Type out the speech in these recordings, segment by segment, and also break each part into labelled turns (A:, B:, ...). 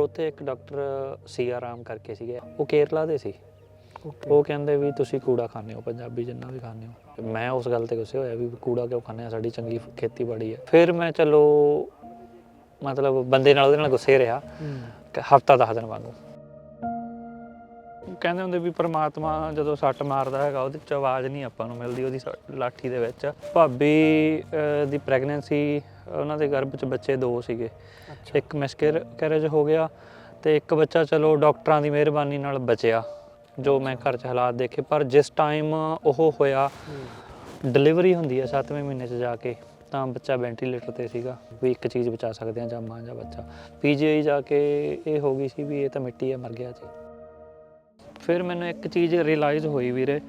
A: ਉੱਥੇ ਇੱਕ ਡਾਕਟਰ ਸੀਆ ਰਾਮ ਕਰਕੇ ਸੀਗੇ ਉਹ ਕੇਰਲਾ ਦੇ ਸੀ। ਉਹ ਕਹਿੰਦੇ ਵੀ ਤੁਸੀਂ ਕੂੜਾ ਖਾਂਦੇ ਹੋ ਪੰਜਾਬੀ ਜਿੰਨਾ ਵੀ ਖਾਂਦੇ ਹੋ। ਮੈਂ ਉਸ ਗੱਲ ਤੇ ਗੁੱਸੇ ਹੋਇਆ ਵੀ ਕੂੜਾ ਕਿਉਂ ਖਾਂਦੇ ਆ ਸਾਡੀ ਚੰਗੀ ਖੇਤੀਬਾੜੀ ਹੈ ਫਿਰ ਮੈਂ ਚਲੋ ਮਤਲਬ ਬੰਦੇ ਨਾਲ ਉਹਦੇ ਨਾਲ ਗੁੱਸੇ ਰਿਹਾ। ਹਫਤਾ ਦਸ ਦਿਨ ਵਾਂਗੂ। ਕਹਿੰਦੇ ਹੁੰਦੇ ਵੀ ਪ੍ਰਮਾਤਮਾ ਜਦੋਂ ਸੱਟ ਮਾਰਦਾ ਹੈਗਾ ਉਹਦੇ ਚ ਆਵਾਜ਼ ਨਹੀਂ ਆਪਾਂ ਨੂੰ ਮਿਲਦੀ ਉਹਦੀ ਲਾਠੀ ਦੇ ਵਿੱਚ। ਭਾਬੀ ਦੀ ਪ੍ਰੈਗਨੈਂਸੀ ਉਹਨਾਂ ਦੇ ਗਰਭ ਚ ਬੱਚੇ ਦੋ ਸੀਗੇ। ਇੱਕ ਮਿਸਕਰ ਕੈਰੇਜ ਹੋ ਗਿਆ ਤੇ ਇੱਕ ਬੱਚਾ ਚਲੋ ਡਾਕਟਰਾਂ ਦੀ ਮਿਹਰਬਾਨੀ ਨਾਲ ਬਚਿਆ ਜੋ ਮੈਂ ਘਰ 'ਚ ਹਾਲਾਤ ਦੇਖੇ। ਪਰ ਜਿਸ ਟਾਈਮ ਉਹ ਹੋਇਆ ਡਿਲੀਵਰੀ ਹੁੰਦੀ ਹੈ 7ਵੇਂ ਮਹੀਨੇ 'ਚ ਜਾ ਕੇ ਤਾਂ ਬੱਚਾ ਵੈਂਟੀਲੇਟਰ ਤੇ ਸੀਗਾ ਵੀ ਇੱਕ ਚੀਜ਼ ਬਚਾ ਸਕਦੇ ਆ ਜਾਂ ਮਾਂ ਜਾਂ ਬੱਚਾ। ਪੀਜੀਆਈ ਜਾ ਕੇ ਇਹ ਹੋ ਗਈ ਸੀ ਵੀ ਇਹ ਤਾਂ ਮਿੱਟੀ ਹੈ ਮਰ ਗਿਆ ਜੀ। ਫਿਰ ਮੈਨੂੰ ਇੱਕ ਚੀਜ਼ ਰਿਅਲਾਈਜ਼ ਹੋਈ ਵੀਰੇ,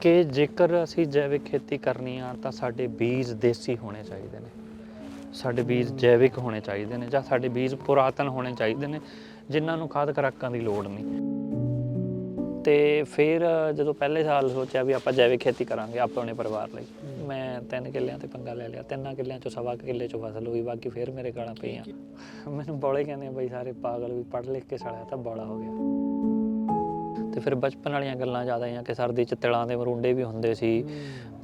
A: ਕਿ ਜੇਕਰ ਅਸੀਂ ਜੈਵਿਕ ਖੇਤੀ ਕਰਨੀ ਆ, ਤਾਂ ਸਾਡੇ ਬੀਜ ਦੇਸੀ ਹੋਣੇ ਚਾਹੀਦੇ ਨੇ। ਸਾਡੇ ਬੀਜ ਜੈਵਿਕ ਹੋਣੇ ਚਾਹੀਦੇ ਨੇ, ਜਾਂ ਸਾਡੇ ਬੀਜ ਪੁਰਾਤਨ ਹੋਣੇ ਚਾਹੀਦੇ ਨੇ, ਜਿਨ੍ਹਾਂ ਨੂੰ ਖਾਦ ਖੁਰਾਕਾਂ ਦੀ ਲੋੜ ਨਹੀਂ। ਤੇ ਫਿਰ ਜਦੋਂ ਪਹਿਲੇ ਸਾਲ ਸੋਚਿਆ ਵੀ ਆਪਾਂ ਜੈਵਿਕ ਖੇਤੀ ਕਰਾਂਗੇ ਆਪਣੇ ਪਰਿਵਾਰ ਲਈ, ਮੈਂ ਤਿੰਨ ਕਿੱਲਿਆਂ ਤੇ ਪੰਗਾ ਲੈ ਲਿਆ, ਤਿੰਨਾਂ ਕਿੱਲਿਆਂ ਚੋਂ ਸਵਾ ਕੁ ਕਿੱਲੇ ਚੋਂ ਫਸਲ ਹੋਈ, ਬਾਕੀ ਫਿਰ ਮੇਰੇ ਗਾਲਾਂ ਪਈਆਂ। ਮੈਨੂੰ ਬੋਲੇ ਕਹਿੰਦੇ ਬਈ ਸਾਰੇ ਪਾਗਲ ਵੀ ਪੜ੍ਹ ਲਿਖ ਕੇ ਸੜਿਆ ਤਾਂ ਬੋਲਾ ਹੋ ਗਿਆ। ਤੇ ਫਿਰ ਬਚਪਨ ਵਾਲੀਆਂ ਗੱਲਾਂ ਜ਼ਿਆਦਾ ਆਈਆਂ ਕਿ ਸਰਦੀ ਚ ਤਿਲਾਂ ਦੇ ਮਰੁੰਡੇ ਵੀ ਹੁੰਦੇ ਸੀ